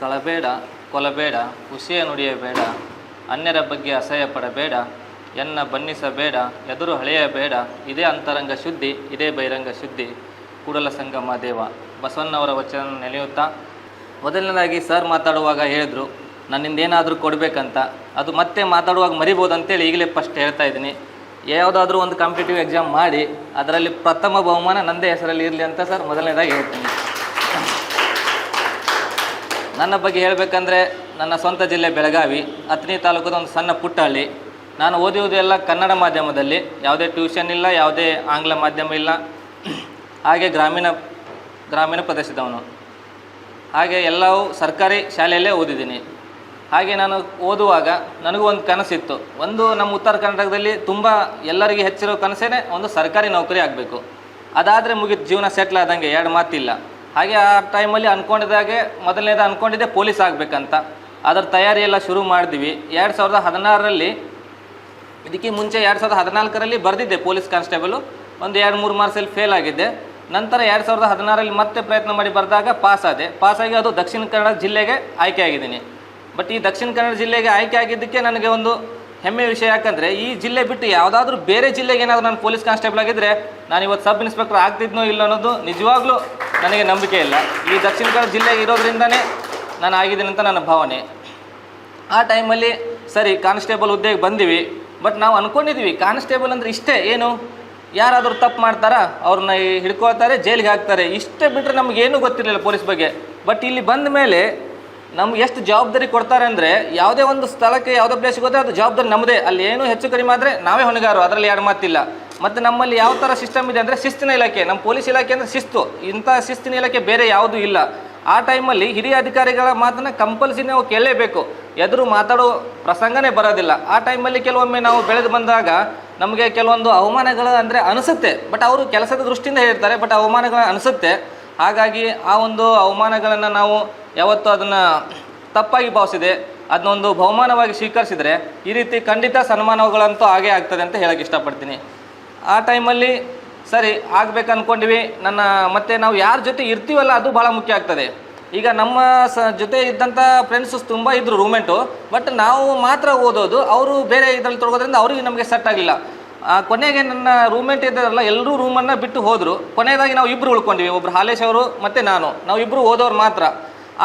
ಕಳಬೇಡ, ಕೊಲಬೇಡ, ಹುಸಿಯ ನುಡಿಯಬೇಡ ಅನ್ಯರ ಬಗ್ಗೆ ಅಸಹ್ಯ ಪಡಬೇಡ, ಎನ್ನ ಬನ್ನಿಸಬೇಡ, ಎದುರು ಹಳೆಯಬೇಡ, ಇದೇ ಅಂತರಂಗ ಶುದ್ಧಿ, ಇದೇ ಬಹಿರಂಗ ಶುದ್ಧಿ, ಕೂಡಲ ಸಂಗಮ ದೇವ. ಬಸವಣ್ಣವರ ವಚನ ನೆನೆಯುತ್ತಾ, ಮೊದಲನೇದಾಗಿ ಸರ್ ಮಾತಾಡುವಾಗ ಹೇಳಿದ್ರು ನನ್ನಿಂದ ಏನಾದರೂ ಕೊಡಬೇಕಂತ. ಅದು ಮತ್ತೆ ಮಾತಾಡುವಾಗ ಮರಿಬೋದು ಅಂತೇಳಿ ಈಗಲೇ ಫಸ್ಟ್ ಹೇಳ್ತಾ ಇದ್ದೀನಿ. ಯಾವುದಾದ್ರೂ ಒಂದು ಕಾಂಪಿಟೇಟಿವ್ ಎಕ್ಸಾಮ್ ಮಾಡಿ, ಅದರಲ್ಲಿ ಪ್ರಥಮ ಬಹುಮಾನ ನನ್ನದೇ ಹೆಸರಲ್ಲಿ ಇರಲಿ ಅಂತ ಸರ್ ಮೊದಲನೇದಾಗಿ ಹೇಳ್ತೀನಿ. ನನ್ನ ಬಗ್ಗೆ ಹೇಳಬೇಕಂದ್ರೆ ನನ್ನ ಸ್ವಂತ ಜಿಲ್ಲೆ ಬೆಳಗಾವಿ, ಅಥಣಿ ತಾಲೂಕದ ಒಂದು ಸಣ್ಣ ಪುಟ್ಟ ಹಳ್ಳಿ ನಾನು ಓದಿರುವುದೆಲ್ಲ ಕನ್ನಡ ಮಾಧ್ಯಮದಲ್ಲಿ, ಯಾವುದೇ ಟ್ಯೂಷನ್ ಇಲ್ಲ, ಯಾವುದೇ ಆಂಗ್ಲ ಮಾಧ್ಯಮ ಇಲ್ಲ. ಹಾಗೆ ಗ್ರಾಮೀಣ ಗ್ರಾಮೀಣ ಪ್ರದೇಶದವನು. ಹಾಗೆ ಎಲ್ಲವೂ ಸರ್ಕಾರಿ ಶಾಲೆಯಲ್ಲೇ ಓದಿದ್ದೀನಿ. ಹಾಗೆ ನಾನು ಓದುವಾಗ ನನಗೂ ಒಂದು ಕನಸಿತ್ತು. ಒಂದು ನಮ್ಮ ಉತ್ತರ ಕರ್ನಾಟಕದಲ್ಲಿ ತುಂಬ ಎಲ್ಲರಿಗೆ ಹೆಚ್ಚಿರೋ ಕನಸೇ ಒಂದು ಸರ್ಕಾರಿ ನೌಕರಿ ಆಗಬೇಕು. ಅದಾದರೆ ಮುಗಿದ ಜೀವನ ಸೆಟ್ಲ್ ಆದಂಗೆ ಎರಡು ಮಾತಿಲ್ಲ. ಹಾಗೆ ಆ ಟೈಮಲ್ಲಿ ಅಂದ್ಕೊಂಡಿದ್ದಾಗೆ ಮೊದಲನೇದು ಅಂದ್ಕೊಂಡಿದ್ದೆ ಪೊಲೀಸ್ ಆಗಬೇಕಂತ. ಅದರ ತಯಾರಿ ಎಲ್ಲ ಶುರು ಮಾಡಿದ್ವಿ. ಎರಡು ಸಾವಿರದ ಹದಿನಾರರಲ್ಲಿ, ಇದಕ್ಕೆ ಮುಂಚೆ ಎರಡು ಸಾವಿರದ ಹದಿನಾಲ್ಕರಲ್ಲಿ ಬರೆದಿದ್ದೆ ಪೊಲೀಸ್ ಕಾನ್ಸ್ಟೇಬಲು. ಒಂದು ಎರಡು ಮೂರು ಮಾರ್ಕ್ಸಲ್ಲಿ ಫೇಲ್ ಆಗಿದ್ದೆ. ನಂತರ ಎರಡು ಸಾವಿರದ ಹದಿನಾರಲ್ಲಿ ಮತ್ತೆ ಪ್ರಯತ್ನ ಮಾಡಿ ಬರೆದಾಗ ಪಾಸ್ ಆದೆ. ಪಾಸಾಗಿ ಅದು ದಕ್ಷಿಣ ಕನ್ನಡ ಜಿಲ್ಲೆಗೆ ಆಯ್ಕೆ ಆಗಿದ್ದೀನಿ. ಬಟ್ ಈ ದಕ್ಷಿಣ ಕನ್ನಡ ಜಿಲ್ಲೆಗೆ ಆಯ್ಕೆ ಆಗಿದ್ದಕ್ಕೆ ನನಗೆ ಒಂದು ಹೆಮ್ಮೆ ವಿಷಯ ಯಾಕಂದರೆ ಈ ಜಿಲ್ಲೆ ಬಿಟ್ಟು ಯಾವುದಾದ್ರೂ ಬೇರೆ ಜಿಲ್ಲೆಗೆ ಏನಾದರೂ ನಾನು ಪೊಲೀಸ್ ಕಾನ್ಸ್ಟೇಬಲ್ ಆಗಿದ್ದರೆ ನಾನು ಇವತ್ತು ಸಬ್ ಇನ್ಸ್ಪೆಕ್ಟರ್ ಆಗ್ತಿದ್ನೋ ಇಲ್ಲ ಅನ್ನೋದು ನಿಜವಾಗ್ಲೂ ನನಗೆ ನಂಬಿಕೆ ಇಲ್ಲ. ಈ ದಕ್ಷಿಣ ಕನ್ನಡ ಜಿಲ್ಲೆಗೆ ಇರೋದ್ರಿಂದನೇ ನಾನು ಆಗಿದ್ದೀನಿ ಅಂತ ನನ್ನ ಭಾವನೆ. ಆ ಟೈಮಲ್ಲಿ ಸರಿ, ಕಾನ್ಸ್ಟೇಬಲ್ ಹುದ್ದೆಗೆ ಬಂದಿವಿ, ಬಟ್ ನಾವು ಅಂದ್ಕೊಂಡಿದ್ದೀವಿ ಕಾನ್ಸ್ಟೇಬಲ್ ಅಂದರೆ ಇಷ್ಟೇ, ಏನು? ಯಾರಾದರೂ ತಪ್ಪು ಮಾಡ್ತಾರಾ? ಅವ್ರನ್ನ ಹಿಡ್ಕೊಳ್ತಾರೆ, ಜೈಲಿಗೆ ಹಾಕ್ತಾರೆ. ಇಷ್ಟೇ ಬಿಟ್ಟರೆ ನಮಗೇನೂ ಗೊತ್ತಿರಲಿಲ್ಲ ಪೊಲೀಸ್ ಬಗ್ಗೆ. ಬಟ್ ಇಲ್ಲಿ ಬಂದ ಮೇಲೆ ನಮ್ಗೆ ಎಷ್ಟು ಜವಾಬ್ದಾರಿ ಕೊಡ್ತಾರೆ ಅಂದರೆ ಯಾವುದೇ ಒಂದು ಸ್ಥಳಕ್ಕೆ ಯಾವುದೇ ಪ್ಲೇಸ್ಗೆ ಹೋದರೆ ಅದು ಜವಾಬ್ದಾರಿ ನಮ್ಮದೇ ಅಲ್ಲಿ ಏನು ಹೆಚ್ಚು ಕಡಿಮೆ ಆದರೆ ನಾವೇ ಹೊಣೆಗಾರು ಅದರಲ್ಲಿ ಯಾರು ಮಾತಿಲ್ಲ. ಮತ್ತು ನಮ್ಮಲ್ಲಿ ಯಾವ ಥರ ಸಿಸ್ಟಮ್ ಇದೆ ಅಂದರೆ ಶಿಸ್ತಿನ ಇಲಾಖೆ. ನಮ್ಮ ಪೊಲೀಸ್ ಇಲಾಖೆ ಅಂದರೆ ಶಿಸ್ತು. ಇಂಥ ಶಿಸ್ತಿನ ಇಲಾಖೆ ಬೇರೆ ಯಾವುದೂ ಇಲ್ಲ. ಆ ಟೈಮಲ್ಲಿ ಹಿರಿಯ ಅಧಿಕಾರಿಗಳ ಮಾತನ್ನು ಕಂಪಲ್ಸರಿ ನಾವು ಕೇಳಲೇಬೇಕು. ಎದುರು ಮಾತಾಡೋ ಪ್ರಸಂಗನೇ ಬರೋದಿಲ್ಲ. ಆ ಟೈಮಲ್ಲಿ ಕೆಲವೊಮ್ಮೆ ನಾವು ಬೆಳೆದು ಬಂದಾಗ ನಮಗೆ ಕೆಲವೊಂದು ಅವಮಾನಗಳು ಅಂದರೆ ಅನಿಸುತ್ತೆ. ಬಟ್ ಅವರು ಕೆಲಸದ ದೃಷ್ಟಿಯಿಂದ ಹೇಳ್ತಾರೆ ಬಟ್ ಅವಮಾನಗಳು ಅನಿಸುತ್ತೆ. ಹಾಗಾಗಿ ಆ ಒಂದು ಅವಮಾನಗಳನ್ನು ನಾವು ಯಾವತ್ತೂ ಅದನ್ನು ತಪ್ಪಾಗಿ ಭಾವಿಸಿದೆ ಅದನ್ನೊಂದು ಬಹುಮಾನವಾಗಿ ಸ್ವೀಕರಿಸಿದರೆ ಈ ರೀತಿ ಖಂಡಿತ ಸನ್ಮಾನಗಳಂತೂ ಹಾಗೇ ಆಗ್ತದೆ ಅಂತ ಹೇಳಕ್ಕೆ ಇಷ್ಟಪಡ್ತೀನಿ. ಆ ಟೈಮಲ್ಲಿ ಸರಿ ಆಗ್ಬೇಕು ಅಂದ್ಕೊಂಡಿವಿ ನನ್ನ ಮತ್ತು ನಾವು ಯಾರ ಜೊತೆ ಇರ್ತೀವಲ್ಲ ಅದು ಭಾಳ ಮುಖ್ಯ ಆಗ್ತದೆ. ಈಗ ನಮ್ಮ ಸ ಜೊತೆ ಇದ್ದಂಥ ಫ್ರೆಂಡ್ಸ್ ತುಂಬ ಇದ್ದರು ರೂಮೆಂಟು ಬಟ್ ನಾವು ಮಾತ್ರ ಓದೋದು ಅವರು ಬೇರೆ ಇದರಲ್ಲಿ ತೊಡಗೋದ್ರಿಂದ ಅವರಿಗೆ ನಮಗೆ ಸೆಟ್ ಆಗಿಲ್ಲ ಆ, ಕೊನೆಗೆ ನನ್ನ ರೂಮೆಂಟ್ ಇದ್ದಾರಲ್ಲ ಎಲ್ಲರೂ ರೂಮನ್ನು ಬಿಟ್ಟು ಹೋದರು. ಕೊನೆಯದಾಗಿ ನಾವು ಇಬ್ಬರು ಉಳ್ಕೊಂಡ್ವಿ ಒಬ್ಬರು ಹಾಲೇಶ್ ಅವರು ಮತ್ತು ನಾನು. ನಾವು ಇಬ್ಬರು ಓದೋರು ಮಾತ್ರ.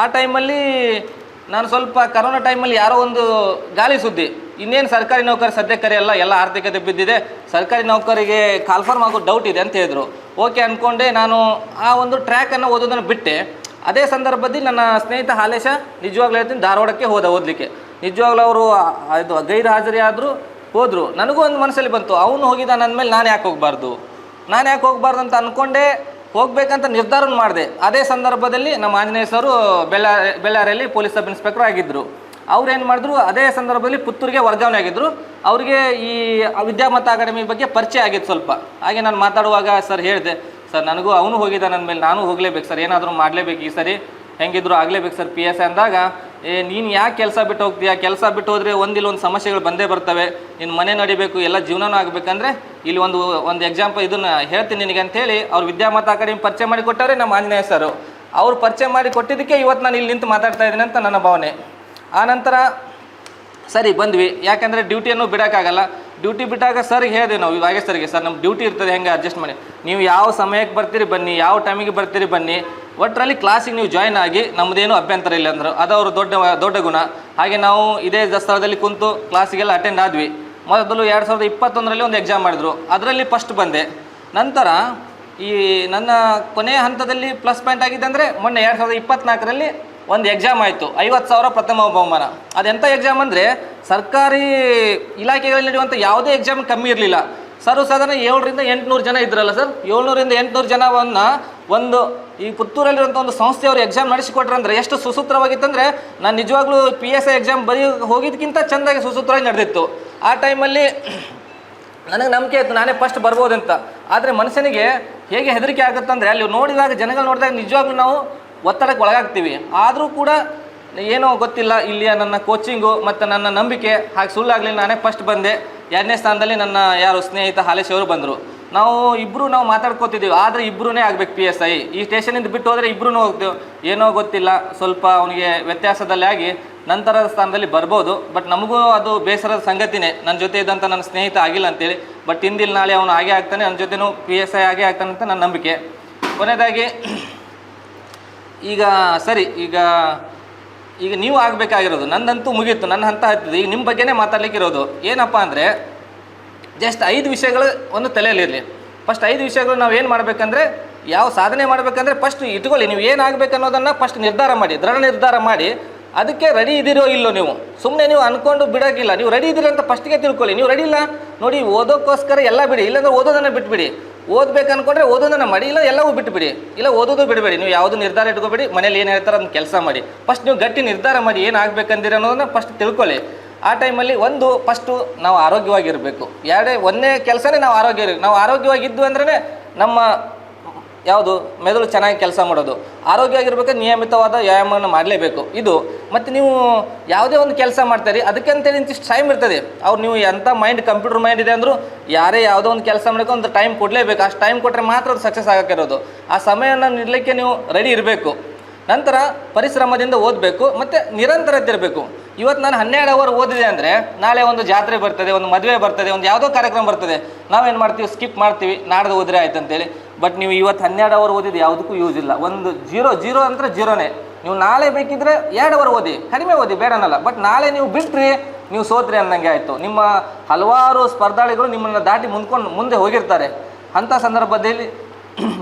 ಆ ಟೈಮಲ್ಲಿ ನಾನು ಸ್ವಲ್ಪ ಕರೋನಾ ಟೈಮಲ್ಲಿ ಯಾರೋ ಒಂದು ಗಾಳಿ ಸುದ್ದಿ, ಇನ್ನೇನು ಸರ್ಕಾರಿ ನೌಕರಿ ಸದ್ಯಕ್ಕೆ ಕರೆಯಲ್ಲ ಎಲ್ಲ ಆರ್ಥಿಕತೆ ಬಿದ್ದಿದೆ, ಸರ್ಕಾರಿ ನೌಕರಿಗೆ ಕಾಲ್ಫಾರ್ಮ್ ಆಗೋ ಡೌಟ್ ಇದೆ ಅಂತ ಹೇಳಿದ್ರು. ಓಕೆ ಅಂದ್ಕೊಂಡೆ ನಾನು ಆ ಒಂದು ಟ್ರ್ಯಾಕನ್ನು ಓದೋದನ್ನು ಬಿಟ್ಟೆ. ಅದೇ ಸಂದರ್ಭದಲ್ಲಿ ನನ್ನ ಸ್ನೇಹಿತ ಹಾಲೇಶ ನಿಜವಾಗ್ಲೂ ಹೇಳ್ತೀನಿ, ಧಾರವಾಡಕ್ಕೆ ಹೋದ ಓದಲಿಕ್ಕೆ. ನಿಜವಾಗ್ಲೂ ಅವರು ಇದು ಗೈರು ಆದರೂ ಹೋದರು. ನನಗೂ ಒಂದು ಮನಸ್ಸಲ್ಲಿ ಬಂತು, ಅವನು ಹೋಗಿದ್ದಾನೆ ಅಂದಮೇಲೆ ನಾನು ಯಾಕೆ ಹೋಗಬಾರ್ದು? ನಾನು ಯಾಕೆ ಹೋಗಬಾರ್ದು ಅಂತ ಅಂದ್ಕೊಂಡೆ ಹೋಗ್ಬೇಕಂತ ನಿರ್ಧಾರ ಮಾಡಿದೆ. ಅದೇ ಸಂದರ್ಭದಲ್ಲಿ ನಮ್ಮ ಆಂಜನೇಯ ಸರು ಬೆಳ್ಳಾರಿ ಬೆಳ್ಳಾರಿಯಲ್ಲಿ ಪೊಲೀಸ್ ಸಬ್ ಇನ್ಸ್ಪೆಕ್ಟರ್ ಆಗಿದ್ದರು ಅವ್ರು ಏನು ಮಾಡಿದ್ರು, ಅದೇ ಸಂದರ್ಭದಲ್ಲಿ ಪುತ್ತೂರಿಗೆ ವರ್ಗಾವಣೆ ಆಗಿದ್ದರು ಅವರಿಗೆ ಈ ವಿದ್ಯಾಮತ ಅಕಾಡೆಮಿ ಬಗ್ಗೆ ಪರಿಚಯ ಆಗಿತ್ತು ಸ್ವಲ್ಪ. ಹಾಗೆ ನಾನು ಮಾತಾಡುವಾಗ ಸರ್ ಹೇಳಿದೆ, ಸರ್, ನನಗೂ ಅವನು ಹೋಗಿದ್ದ ನನ್ನ ಅಂದಮೇಲೆ ನಾನು ಹೋಗಲೇಬೇಕು ಸರ್, ಏನಾದರೂ ಮಾಡಲೇಬೇಕು ಈ ಸರಿ. ಹೆಂಗಿದ್ರು ಆಗಲೇಬೇಕು ಸರ್ ಪಿ ಎಸ್ ಅಂದಾಗ ಏ, ನೀನು ಯಾಕೆ ಕೆಲಸ ಬಿಟ್ಟು ಹೋಗ್ತೀಯಾ? ಕೆಲಸ ಬಿಟ್ಟು ಹೋದರೆ ಒಂದಿಲ್ಲ ಒಂದು ಸಮಸ್ಯೆಗಳು ಬಂದೇ ಬರ್ತವೆ. ನಿನ್ನ ಮನೆ ನಡಿಬೇಕು, ಎಲ್ಲ ಜೀವನನೂ ಆಗಬೇಕಂದ್ರೆ ಇಲ್ಲಿ ಒಂದು ಒಂದು ಎಕ್ಸಾಂಪಲ್ ಇದನ್ನು ಹೇಳ್ತೀನಿ ನಿನಗೆ ಅಂತೇಳಿ ಅವ್ರು ವಿದ್ಯಾಮತ ಅಕಾಡೆಮಿ ಪರಿಚಯ ಮಾಡಿ ಕೊಟ್ಟವ್ರೆ ನಮ್ಮ ಆಂಜನೇಯ ಸರು. ಅವ್ರು ಪರಿಚಯ ಮಾಡಿ ಕೊಟ್ಟಿದ್ದಕ್ಕೆ ಇವತ್ತು ನಾನು ಇಲ್ಲಿ ನಿಂತು ಮಾತಾಡ್ತಾ ಇದ್ದೀನಿ ಅಂತ ನನ್ನ ಭಾವನೆ. ಆನಂತರ ಸರಿ, ಬಂದ್ವಿ. ಯಾಕಂದರೆ ಡ್ಯೂಟಿಯನ್ನು ಬಿಡೋಕ್ಕಾಗಲ್ಲ. ಡ್ಯೂಟಿ ಬಿಟ್ಟಾಗ ಸರ್ಗೆ ಹೇಳಿದೆ ನಾವು ಇವಾಗ ಸರ್ಗೆ ಸರ್ ನಮ್ಮ ಡ್ಯೂಟಿ ಇರ್ತದೆ, ಹೆಂಗೆ ಅಡ್ಜಸ್ಟ್ ಮಾಡಿ? ನೀವು ಯಾವ ಸಮಯಕ್ಕೆ ಬರ್ತೀರಿ ಬನ್ನಿ, ಯಾವ ಟೈಮಿಗೆ ಬರ್ತೀರಿ ಬನ್ನಿ. ಒಟ್ಟರಲ್ಲಿ ಕ್ಲಾಸಿಗೆ ನೀವು ಜಾಯ್ನ್ ಆಗಿ ನಮ್ಮದೇನು ಅಭ್ಯಂತರ ಇಲ್ಲ ಅಂದರು. ಅದು ಅವರು ದೊಡ್ಡ ದೊಡ್ಡ ಗುಣ. ಹಾಗೆ ನಾವು ಇದೇ ಸ್ಥಳದಲ್ಲಿ ಕುಂತು ಕ್ಲಾಸಿಗೆಲ್ಲ ಅಟೆಂಡ್ ಆದ್ವಿ. ಮೊದಲು ಎರಡು ಸಾವಿರದ ಇಪ್ಪತ್ತೊಂದರಲ್ಲಿ ಒಂದು ಎಕ್ಸಾಮ್ ಮಾಡಿದ್ರು. ಅದರಲ್ಲಿ ಫಸ್ಟ್ ಬಂದೆ. ನಂತರ ಈ ನನ್ನ ಕೊನೆಯ ಹಂತದಲ್ಲಿ ಪ್ಲಸ್ ಪಾಯಿಂಟ್ ಆಗಿದೆ ಅಂದರೆ ಮೊನ್ನೆ ಎರಡು ಸಾವಿರದ ಇಪ್ಪತ್ನಾಲ್ಕರಲ್ಲಿ ಒಂದು ಎಕ್ಸಾಮ್ ಆಯಿತು. ಐವತ್ತು ಸಾವಿರ ಪ್ರಥಮ ಬಹುಮಾನ. ಅದೆಂಥ ಎಕ್ಸಾಮ್ ಅಂದರೆ ಸರ್ಕಾರಿ ಇಲಾಖೆಗಳಲ್ಲಿ ನಡೆಯುವಂಥ ಯಾವುದೇ ಎಕ್ಸಾಮ್ ಕಮ್ಮಿ ಇರಲಿಲ್ಲ. ಸರ್ವಸಾಧಾರಣ ಏಳರಿಂದ ಎಂಟುನೂರು ಜನ ಇದ್ರಲ್ಲ ಸರ್ ಏಳ್ನೂರಿಂದ ಎಂಟುನೂರು ಜನವನ್ನು ಒಂದು ಈ ಪುತ್ತೂರಲ್ಲಿರುವಂಥ ಒಂದು ಸಂಸ್ಥೆಯವರು ಎಕ್ಸಾಮ್ ನಡೆಸಿಕೊಟ್ರಂದ್ರೆ ಎಷ್ಟು ಸುಸೂತ್ರವಾಗಿತ್ತಂದರೆ ನಾನು ನಿಜವಾಗ್ಲೂ ಪಿ ಎಸ್ ಐ ಎಕ್ಸಾಮ್ ಬರೀ ಹೋಗಿದ್ದಕ್ಕಿಂತ ಚೆಂದಾಗಿ ಸುಸೂತ್ರವಾಗಿ ನಡೆದಿತ್ತು. ಆ ಟೈಮಲ್ಲಿ ನನಗೆ ನಂಬಿಕೆ ಇತ್ತು, ನಾನೇ ಫಸ್ಟ್ ಬರ್ಬೋದಂತ. ಆದರೆ ಮನುಷ್ಯನಿಗೆ ಹೇಗೆ ಹೆದರಿಕೆ ಆಗುತ್ತಂದರೆ ಅಲ್ಲಿ ನೋಡಿದಾಗ ಜನಗಳು ನೋಡಿದಾಗ ನಿಜವಾಗ್ಲೂ ನಾವು ಒತ್ತಡಕ್ಕೆ ಒಳಗಾಗ್ತೀವಿ ಆದರೂ ಕೂಡ ಏನೋ ಗೊತ್ತಿಲ್ಲ, ಇಲ್ಲಿಯ ನನ್ನ ಕೋಚಿಂಗು ಮತ್ತು ನನ್ನ ನಂಬಿಕೆ, ಹಾಗೆ ಸುಳ್ಳಾಗಲಿ ನಾನೇ ಫಸ್ಟ್ ಬಂದೆ. ಎರಡನೇ ಸ್ಥಾನದಲ್ಲಿ ನನ್ನ ಯಾರು ಸ್ನೇಹಿತ ಹಾಲೇಶ್ ಅವರು ಬಂದರು. ನಾವು ಇಬ್ಬರು ನಾವು ಮಾತಾಡ್ಕೋತಿದ್ದೀವಿ, ಆದರೆ ಇಬ್ಬರೂನೇ ಆಗಬೇಕು ಪಿ ಎಸ್ ಐ ಈ ಸ್ಟೇಷನಿಂದ ಬಿಟ್ಟು ಹೋದರೆ ಇಬ್ಬರೂ ಹೋಗ್ತೀವಿ ಏನೋ ಗೊತ್ತಿಲ್ಲ, ಸ್ವಲ್ಪ ಅವನಿಗೆ ವ್ಯತ್ಯಾಸದಲ್ಲಿ ಆಗಿ ನಂತರದ ಸ್ಥಾನದಲ್ಲಿ ಬರ್ಬೋದು. ಬಟ್ ನಮಗೂ ಅದು ಬೇಸರದ ಸಂಗತಿನೇ. ನನ್ನ ಜೊತೆ ಇದ್ದಂಥ ನನ್ನ ಸ್ನೇಹಿತ ಆಗಿಲ್ಲ ಅಂತೇಳಿ. ಬಟ್ ಹಿಂದಿಲ್ ನಾಳೆ ಅವನು ಹಾಗೆ ಆಗ್ತಾನೆ ನನ್ನ ಜೊತೆನೂ ಪಿ ಎಸ್ ಐ ಆಗೇ ಆಗ್ತಾನೆ ಅಂತ ನನ್ನ ನಂಬಿಕೆ. ಕೊನೆಯದಾಗಿ ಈಗ ಸರಿ, ಈಗ ಈಗ ನೀವು ಆಗಬೇಕಾಗಿರೋದು ನನ್ನಂತೂ ಮುಗೀತು, ನನ್ನ ಹಂತ ಹತ್ತಿದೆ ಈಗ ನಿಮ್ಮ ಬಗ್ಗೆನೇ ಮಾತಾಡ್ಲಿಕ್ಕಿರೋದು, ಏನಪ್ಪ ಅಂದರೆ ಜಸ್ಟ್ ಐದು ವಿಷಯಗಳು ಒಂದು ತಲೆಯಲ್ಲಿರಲಿ. ಫಸ್ಟ್ ಐದು ವಿಷಯಗಳು ನಾವು ಏನು ಮಾಡಬೇಕಂದ್ರೆ, ಯಾವ ಸಾಧನೆ ಮಾಡಬೇಕಂದ್ರೆ ಫಸ್ಟ್ ಇಟ್ಕೊಳ್ಳಿ, ನೀವು ಏನಾಗಬೇಕು ಅನ್ನೋದನ್ನು ಫಸ್ಟ್ ನಿರ್ಧಾರ ಮಾಡಿ, ದೃಢ ನಿರ್ಧಾರ ಮಾಡಿ, ಅದಕ್ಕೆ ರೆಡಿ ಇದ್ದೀರೋ ಇಲ್ಲೋ ನೀವು. ಸುಮ್ಮನೆ ನೀವು ಅಂದ್ಕೊಂಡು ಬಿಡೋಕ್ಕಿಲ್ಲ, ನೀವು ರೆಡಿ ಇದ್ದೀರಿ ಅಂತ ಫಸ್ಟಿಗೆ ತಿಳ್ಕೊಳ್ಳಿ, ನೀವು ರೆಡಿ ಇಲ್ಲ, ನೋಡಿ ಓದೋಕ್ಕೋಸ್ಕರ ಎಲ್ಲ ಬಿಡಿ, ಇಲ್ಲಾಂದ್ರೆ ಓದೋದನ್ನು ಬಿಟ್ಬಿಡಿ. ಓದ್ಬೇಕು ಅನ್ಕೊಂಡ್ರೆ ಓದೋದನ್ನ ಮಾಡಿ, ಇಲ್ಲ ಎಲ್ಲವೂ ಬಿಟ್ಬಿಡಿ. ಇಲ್ಲ ಓದೋದು ಬಿಡಬೇಡಿ, ನೀವು ಯಾವುದು ನಿರ್ಧಾರ ಇಟ್ಕೋಬೇಡಿ, ಮನೇಲಿ ಏನು ಹೇಳ್ತಾರೆ ಅದನ್ನ ಕೆಲಸ ಮಾಡಿ. ಫಸ್ಟ್ ನೀವು ಗಟ್ಟಿ ನಿರ್ಧಾರ ಮಾಡಿ ಏನು ಆಗ್ಬೇಕಂದಿರ ಅನ್ನೋದನ್ನ ಫಸ್ಟ್ ತಿಳ್ಕೊಳ್ಳಿ. ಆ ಟೈಮಲ್ಲಿ ಒಂದು ಫಸ್ಟು ನಾವು ಆರೋಗ್ಯವಾಗಿರಬೇಕು. ಎರಡೇ ಒಂದನೇ ಕೆಲಸನೇ ನಾವು ಆರೋಗ್ಯ, ನಾವು ಆರೋಗ್ಯವಾಗಿದ್ದು ಅಂದ್ರೆ ನಮ್ಮ ಯಾವುದು? ಮೆದುಳು ಚೆನ್ನಾಗಿ ಕೆಲಸ ಮಾಡೋದು. ಆರೋಗ್ಯ ಆಗಿರ್ಬೇಕು ನಿಯಮಿತವಾದ ವ್ಯಾಯಾಮವನ್ನು ಮಾಡಲೇಬೇಕು. ಇದು. ಮತ್ತು ನೀವು ಯಾವುದೇ ಒಂದು ಕೆಲಸ ಮಾಡ್ತೀರಿ ಅದಕ್ಕಂತೇಳಿ ಇಂತಿಷ್ಟು ಟೈಮ್ ಇರ್ತದೆ. ಅವ್ರು ನೀವು ಎಂಥ ಮೈಂಡ್ ಕಂಪ್ಯೂಟರ್ ಮೈಂಡ್ ಇದೆ ಅಂದರೂ ಯಾರೇ ಯಾವುದೋ ಒಂದು ಕೆಲಸ ಮಾಡೋಕ್ಕೆ ಒಂದು ಟೈಮ್ ಕೊಡಲೇಬೇಕು. ಅಷ್ಟು ಟೈಮ್ ಕೊಟ್ಟರೆ ಮಾತ್ರ ಅದು ಸಕ್ಸಸ್ ಆಗೋಕ್ಕಿರೋದು. ಆ ಸಮಯವನ್ನು ನೀಡಲಿಕ್ಕೆ ನೀವು ರೆಡಿ ಇರಬೇಕು. ನಂತರ ಪರಿಶ್ರಮದಿಂದ ಓದಬೇಕು. ಮತ್ತು ನಿರಂತರತೆ ಇರಬೇಕು. ಇವತ್ತು ನಾನು ಹನ್ನೆರಡು ಅವರ್ ಓದಿದೆ ಅಂದರೆ ನಾಳೆ ಒಂದು ಜಾತ್ರೆ ಬರ್ತದೆ, ಒಂದು ಮದುವೆ ಬರ್ತದೆ, ಒಂದು ಯಾವುದೋ ಕಾರ್ಯಕ್ರಮ ಬರ್ತದೆ. ನಾವೇನು ಮಾಡ್ತೀವಿ? ಸ್ಕಿಪ್ ಮಾಡ್ತೀವಿ. ನಾಡ್ದು ಓದಿದ್ರೆ ಆಯ್ತು ಅಂತೇಳಿ ಬಟ್ ನೀವು ಇವತ್ತು ಹನ್ನೆರಡು ಅವರ್ ಓದಿದ್ದು, ಯಾವುದಕ್ಕೂ ಯೂಸ್ ಇಲ್ಲ. ಒಂದು ಜೀರೋ ಜೀರೋ ಅಂದರೆ ಜೀರೋನೇ ನೀವು ನಾಳೆ ಬೇಕಿದ್ರೆ ಎರಡು ಅವರ್ ಓದಿ. ಕಡಿಮೆ ಓದಿ, ಬೇಡನಲ್ಲ. ಬಟ್ ನಾಳೆ ನೀವು ಬಿಟ್ಟರೆ ನೀವು ಸೋತ್ರಿ ಅನ್ನಂಗೆ ಆಯಿತು. ನಿಮ್ಮ ಹಲವಾರು ಸ್ಪರ್ಧಾಳಿಗಳು ನಿಮ್ಮನ್ನು ದಾಟಿ ಮುಂದ್ಕೊಂಡು, ಮುಂದೆ ಹೋಗಿರ್ತಾರೆ. ಅಂಥ ಸಂದರ್ಭದಲ್ಲಿ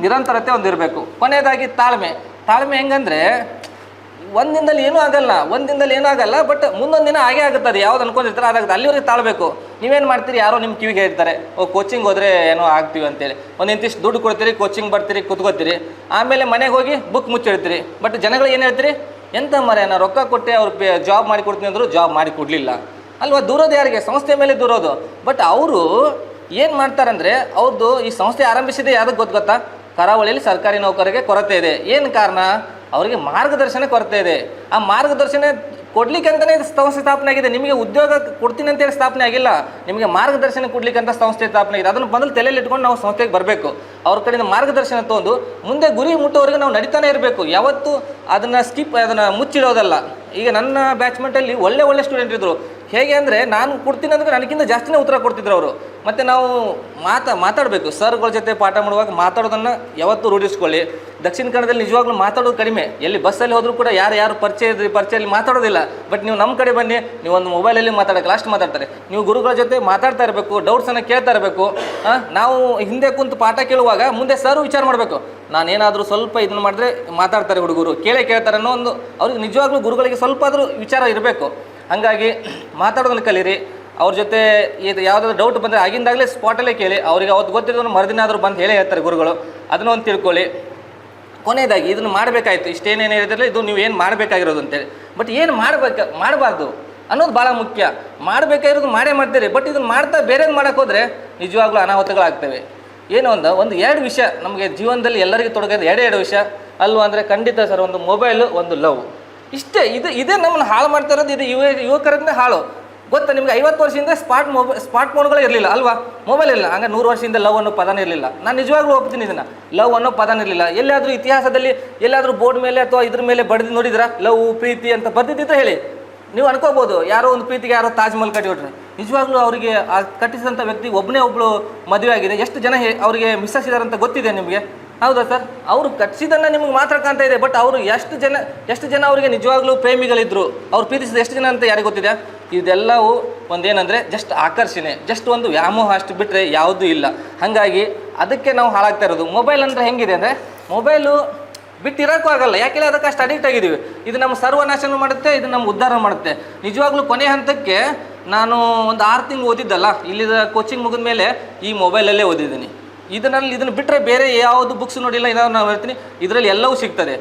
ನಿರಂತರತೆ ಒಂದಿರಬೇಕು. ಕೊನೆಯದಾಗಿ ತಾಳ್ಮೆ. ತಾಳ್ಮೆ ಹೆಂಗಂದ್ರೆ ಒಂದು ದಿನದಲ್ಲಿ ಏನೂ ಆಗಲ್ಲ, ಒಂದು ದಿನದಲ್ಲಿ ಏನೂ ಆಗಲ್ಲ ಬಟ್ ಮುಂದೊಂದು ದಿನ ಆಗೇ ಆಗುತ್ತದೆ. ಯಾವ್ದು ಅನ್ಕೊಂಡಿರ್ತಾರೆ ಅದಾಗುತ್ತೆ ಅಲ್ಲಿವರೆಗೆ ತಾಳ್ಬೇಕು. ನೀವೇನು ಮಾಡ್ತೀರಿ? ಯಾರೋ ನಿಮ್ಮ ಕಿವಿಗೆ ಹೇಳ್ತಾರೆ, ಓ ಕೋಚಿಂಗ್ ಹೋದ್ರೆ ಏನೋ ಆಗ್ತೀವಿ ಅಂತೇಳಿ. ಒಂದು ಇಂತಿಷ್ಟು ದುಡ್ಡು ಕೊಡ್ತೀರಿ ಕೋಚಿಂಗ್ ಬರ್ತೀರಿ, ಕುತ್ಕೋತೀರಿ. ಆಮೇಲೆ ಮನೆಗೆ ಹೋಗಿ ಬುಕ್ ಮುಚ್ಚಿಡ್ತೀರಿ. ಬಟ್ ಜನಗಳು ಏನು ಹೇಳ್ತೀರಿ? ಎಂತ ಮರೆ ನಾನು ರೊಕ್ಕ ಕೊಟ್ಟೆ ಅವ್ರು ಜಾಬ್ ಮಾಡಿ ಕೊಡ್ತೀನಿ ಅಂದರು ಜಾಬ್ ಮಾಡಿ ಕೊಡಲಿಲ್ಲ. ಅಲ್ವಾ? ದೂರೋದು ಯಾರಿಗೆ? ಸಂಸ್ಥೆ ಮೇಲೆ ದೂರೋದು. ಬಟ್ ಅವರು ಏನು ಮಾಡ್ತಾರಂದರೆ ಅವ್ರದ್ದು ಈ ಸಂಸ್ಥೆ ಆರಂಭಿಸಿದೆ ಯಾವುದಕ್ಕೆ ಗೊತ್ತು ಗೊತ್ತಾ? ಕರಾವಳಿಯಲ್ಲಿ ಸರ್ಕಾರಿ ನೌಕರಿಗೆ ಕೊರತೆ ಇದೆ. ಏನು ಕಾರಣ? ಅವರಿಗೆ ಮಾರ್ಗದರ್ಶನ ಕೊರತೆ ಇದೆ. ಆ ಮಾರ್ಗದರ್ಶನ ಕೊಡ್ಲಿಕ್ಕೆ ಅಂತಲೇ ಸಂಸ್ಥೆ ಸ್ಥಾಪನೆ ಆಗಿದೆ. ನಿಮಗೆ ಉದ್ಯೋಗ ಕೊಡ್ತೀನಿ ಅಂತೇಳಿ ಸ್ಥಾಪನೆ ಆಗಿಲ್ಲ. ನಿಮಗೆ ಮಾರ್ಗದರ್ಶನ ಕೊಡ್ಲಿಕ್ಕೆ ಅಂತ ಸಂಸ್ಥೆ ಸ್ಥಾಪನೆ ಆಗಿದೆ. ಅದನ್ನು ಮೊದಲು ತಲೆಯಲ್ಲಿ ಇಟ್ಕೊಂಡು ನಾವು ಸಂಸ್ಥೆಗೆ ಬರಬೇಕು. ಅವ್ರ ಕಡೆಯಿಂದ ಮಾರ್ಗದರ್ಶನ ತಗೊಂಡು ಮುಂದೆ ಗುರಿ ಮುಟ್ಟೋವರೆಗೆ ನಾವು ನಡೀತಾನೆ ಇರಬೇಕು. ಯಾವತ್ತೂ ಅದನ್ನು ಸ್ಕಿಪ್ ಅದನ್ನು ಮುಚ್ಚಿಡೋದಲ್ಲ. ಈಗ ನನ್ನ ಬ್ಯಾಚ್ಮೆಂಟಲ್ಲಿ ಒಳ್ಳೆ ಒಳ್ಳೆ ಸ್ಟೂಡೆಂಟ್ ಇದ್ದರು ಹೇಗೆ ಅಂದರೆ ನಾನು ಕೊಡ್ತೀನಿ ಅಂದ್ರೆ ನನಗಿಂತ ಜಾಸ್ತಿನೇ ಉತ್ತರ ಕೊಡ್ತಿದ್ರು ಅವರು. ಮತ್ತು ನಾವು ಮಾತಾ ಮಾತಾಡಬೇಕು. ಸರ್ಗಳ ಜೊತೆ ಪಾಠ ಮಾಡುವಾಗ ಮಾತಾಡೋದನ್ನು ಯಾವತ್ತೂ ರೂಢಿಸ್ಕೊಳ್ಳಿ. ದಕ್ಷಿಣ ಕನ್ನಡದಲ್ಲಿ ನಿಜವಾಗ್ಲೂ ಮಾತಾಡೋದು ಕಡಿಮೆ. ಎಲ್ಲಿ ಬಸ್ಸಲ್ಲಿ ಹೋದರೂ ಕೂಡ ಯಾರು ಯಾರು ಪರಿಚಯ ಇದ್ರಿ ಪರಿಚಯದಲ್ಲಿ ಮಾತಾಡೋದಿಲ್ಲ. ಬಟ್ ನೀವು ನಮ್ಮ ಕಡೆ ಬನ್ನಿ. ನೀವು ಒಂದು ಮೊಬೈಲಲ್ಲಿ ಮಾತಾಡೋಕೆ ಲಾಸ್ಟ್ ಮಾತಾಡ್ತಾರೆ. ನೀವು ಗುರುಗಳ ಜೊತೆ ಮಾತಾಡ್ತಾ ಇರಬೇಕು ಡೌಟ್ಸನ್ನು ಕೇಳ್ತಾ ಇರಬೇಕು ನಾವು ಹಿಂದೆ ಕುಂತು ಪಾಠ ಕೇಳುವಾಗ ಮುಂದೆ ಸರ್ ವಿಚಾರ ಮಾಡಬೇಕು. ನಾನೇನಾದರೂ ಸ್ವಲ್ಪ ಇದನ್ನು ಮಾಡಿದ್ರೆ ಮಾತಾಡ್ತಾರೆ ಹುಡುಗರು. ಕೇಳೇ ಕೇಳ್ತಾರೆ ಅನ್ನೋ ಒಂದು, ಅವ್ರಿಗೆ ನಿಜವಾಗ್ಲೂ ಗುರುಗಳಿಗೆ ಸ್ವಲ್ಪ ಆದರೂ ವಿಚಾರ ಇರಬೇಕು. ಹಾಗಾಗಿ ಮಾತಾಡೋದನ್ನು ಕಲೀರಿ. ಅವ್ರ ಜೊತೆ ಇದು ಯಾವುದಾದ್ರು ಡೌಟ್ ಬಂದರೆ ಆಗಿಂದಾಗಲೇ ಸ್ಪಾಟಲ್ಲೇ ಕೇಳಿ. ಅವ್ರಿಗೆ ಅವತ್ತು ಗೊತ್ತಿರೋದನ್ನು ಮರುದಿನ ಆದರೂ ಬಂದು ಹೇಳೇ ಹೇಳ್ತಾರೆ ಗುರುಗಳು. ಅದನ್ನು ಒಂದು ತಿಳ್ಕೊಳ್ಳಿ. ಕೊನೆಯದಾಗಿ ಇದನ್ನು ಮಾಡಬೇಕಾಯ್ತು. ಇಷ್ಟೇನೇನು ಹೇಳಿದ್ರೆ ಇದು ನೀವು ಏನು ಮಾಡಬೇಕಾಗಿರೋದು ಅಂತೇಳಿ. ಬಟ್ ಏನು ಮಾಡಬೇಕು, ಮಾಡಬಾರ್ದು ಅನ್ನೋದು ಭಾಳ ಮುಖ್ಯ. ಮಾಡಬೇಕಾಗಿರೋದು ಮಾಡೇ ಮಾಡ್ತೀರಿ. ಬಟ್ ಇದನ್ನು ಮಾಡ್ತಾ ಬೇರೆದು ಮಾಡೋಕೆ ಹೋದರೆ ನಿಜವಾಗ್ಲೂ ಅನಾಹುತಗಳಾಗ್ತವೆ. ಏನು ಒಂದು ಒಂದು ಎರಡು ವಿಷಯ ನಮಗೆ ಜೀವನದಲ್ಲಿ ಎಲ್ಲರಿಗೂ ತೊಡಗೋದು ಎರಡೇ ಎರಡು ವಿಷಯ. ಅಲ್ವಾ ಅಂದರೆ ಖಂಡಿತ ಸರ್, ಒಂದು ಮೊಬೈಲು ಒಂದು ಲವ್ ಇಷ್ಟೇ, ಇದು, ಇದೇ ನಮ್ಮನ್ನು ಹಾಳು ಮಾಡ್ತಾ ಇರೋದು, ಇದು ಯುವ ಯುವಕರಿಂದ ಹಾಳು. ಗೊತ್ತಾ, ನಿಮ್ಗೆ ಐವತ್ತು ವರ್ಷದಿಂದ ಸ್ಮಾರ್ಟ್ ಮೊಬೈಲ್ ಸ್ಮಾರ್ಟ್ ಫೋನ್ಗಳು ಇರಲಿಲ್ಲ, ಅಲ್ವಾ? ಮೊಬೈಲ್ ಇಲ್ಲ. ಹಂಗೆ ನೂರು ವರ್ಷದಿಂದ ಲವ್ ಅನ್ನೋ ಪದನೇ ಇರಲಿಲ್ಲ. ನಾನು ನಿಜವಾಗ್ಲೂ ಒಪ್ತೀನಿ ಇದನ್ನು. ಲವ್ ಅನ್ನೋ ಪದನೇ ಇರಲಿಲ್ಲ. ಎಲ್ಲಾದರೂ ಇತಿಹಾಸದಲ್ಲಿ ಎಲ್ಲಾದರೂ ಬೋರ್ಡ್ ಮೇಲೆ ಅಥವಾ ಇದ್ರ ಮೇಲೆ ಬಡ್ದು ನೋಡಿದ್ರಾ? ಲವ್, ಪ್ರೀತಿ ಅಂತ ಬರ್ದಿದ್ದಿದ್ರೆ ಹೇಳಿ. ನೀವು ಅನ್ಕೋಬೋದು, ಯಾರೋ ಒಂದು ಪ್ರೀತಿಗೆ ಯಾರೋ ತಾಜ್ ಮಹಲ್ ಕಟ್ಟಿಬಿಟ್ರೆ ನಿಜವಾಗ್ಲೂ ಅವರಿಗೆ ಆ ಕಟ್ಟಿಸಿದಂಥ ವ್ಯಕ್ತಿ ಒಬ್ಬನೇ ಒಬ್ಬಳು ಮದುವೆ ಆಗಿದೆ. ಎಷ್ಟು ಜನ ಅವರಿಗೆ ಮಿಸ್ಸಸ್ ಇದ್ದಾರೆ ಅಂತ ಗೊತ್ತಿದೆ ನಿಮಗೆ? ಹೌದಾ ಸರ್? ಅವರು ಕಟ್ಸಿದ್ದನ್ನು ನಿಮ್ಗೆ ಮಾತ್ರ ಕಾಣ್ತಾ ಇದೆ ಬಟ್ ಅವರು ಎಷ್ಟು ಜನ ಎಷ್ಟು ಜನ ಅವರಿಗೆ ನಿಜವಾಗ್ಲೂ ಪ್ರೇಮಿಗಳಿದ್ರು, ಅವ್ರು ಪ್ರೀತಿಸಿದ ಎಷ್ಟು ಜನ ಅಂತ ಯಾರಿಗೆ ಗೊತ್ತಿದೆ ಇದೆಲ್ಲವೂ ಒಂದೇನಂದರೆ ಜಸ್ಟ್ ಆಕರ್ಷಣೆ ಜಸ್ಟ್ ಒಂದು ವ್ಯಾಮೋಹ ಅಷ್ಟು ಬಿಟ್ಟರೆ ಯಾವುದೂ ಇಲ್ಲ. ಹಾಗಾಗಿ ಅದಕ್ಕೆ ನಾವು ಹಾಳಾಗ್ತಾ ಇರೋದು. ಮೊಬೈಲ್ ಅಂದರೆ ಹೆಂಗಿದೆ ಅಂದರೆ ಮೊಬೈಲು ಬಿಟ್ಟಿರೋಕ್ಕೂ ಆಗಲ್ಲ. ಯಾಕೆಲ್ಲ ಅದಕ್ಕೆ ಅಷ್ಟು ಅಡಿಕ್ಟ್ ಆಗಿದ್ದೀವಿ. ಇದು ನಮ್ಮ ಸರ್ವನಾಶನ ಮಾಡುತ್ತೆ, ಇದು ನಮ್ಮ ಉದ್ಧಾರ ಮಾಡುತ್ತೆ. ನಿಜವಾಗ್ಲೂ ಕೊನೆ ಹಂತಕ್ಕೆ ನಾನು ಒಂದು ಆರು ತಿಂಗಳು ಓದಿದ್ದಲ್ಲ, ಇಲ್ಲಿದ ಕೋಚಿಂಗ್ ಮುಗಿದ ಮೇಲೆ ಈ ಮೊಬೈಲಲ್ಲೇ ಓದಿದ್ದೀನಿ. ಇದರಲ್ಲಿ ಇದನ್ನು ಬಿಟ್ಟರೆ ಬೇರೆ ಯಾವುದು ಬುಕ್ಸ್ ನೋಡಿಲ್ಲ ಏನಾದ್ರು ನಾವು ಹೇಳ್ತೀನಿ, ಇದರಲ್ಲಿ ಎಲ್ಲವೂ ಸಿಗ್ತದೆ.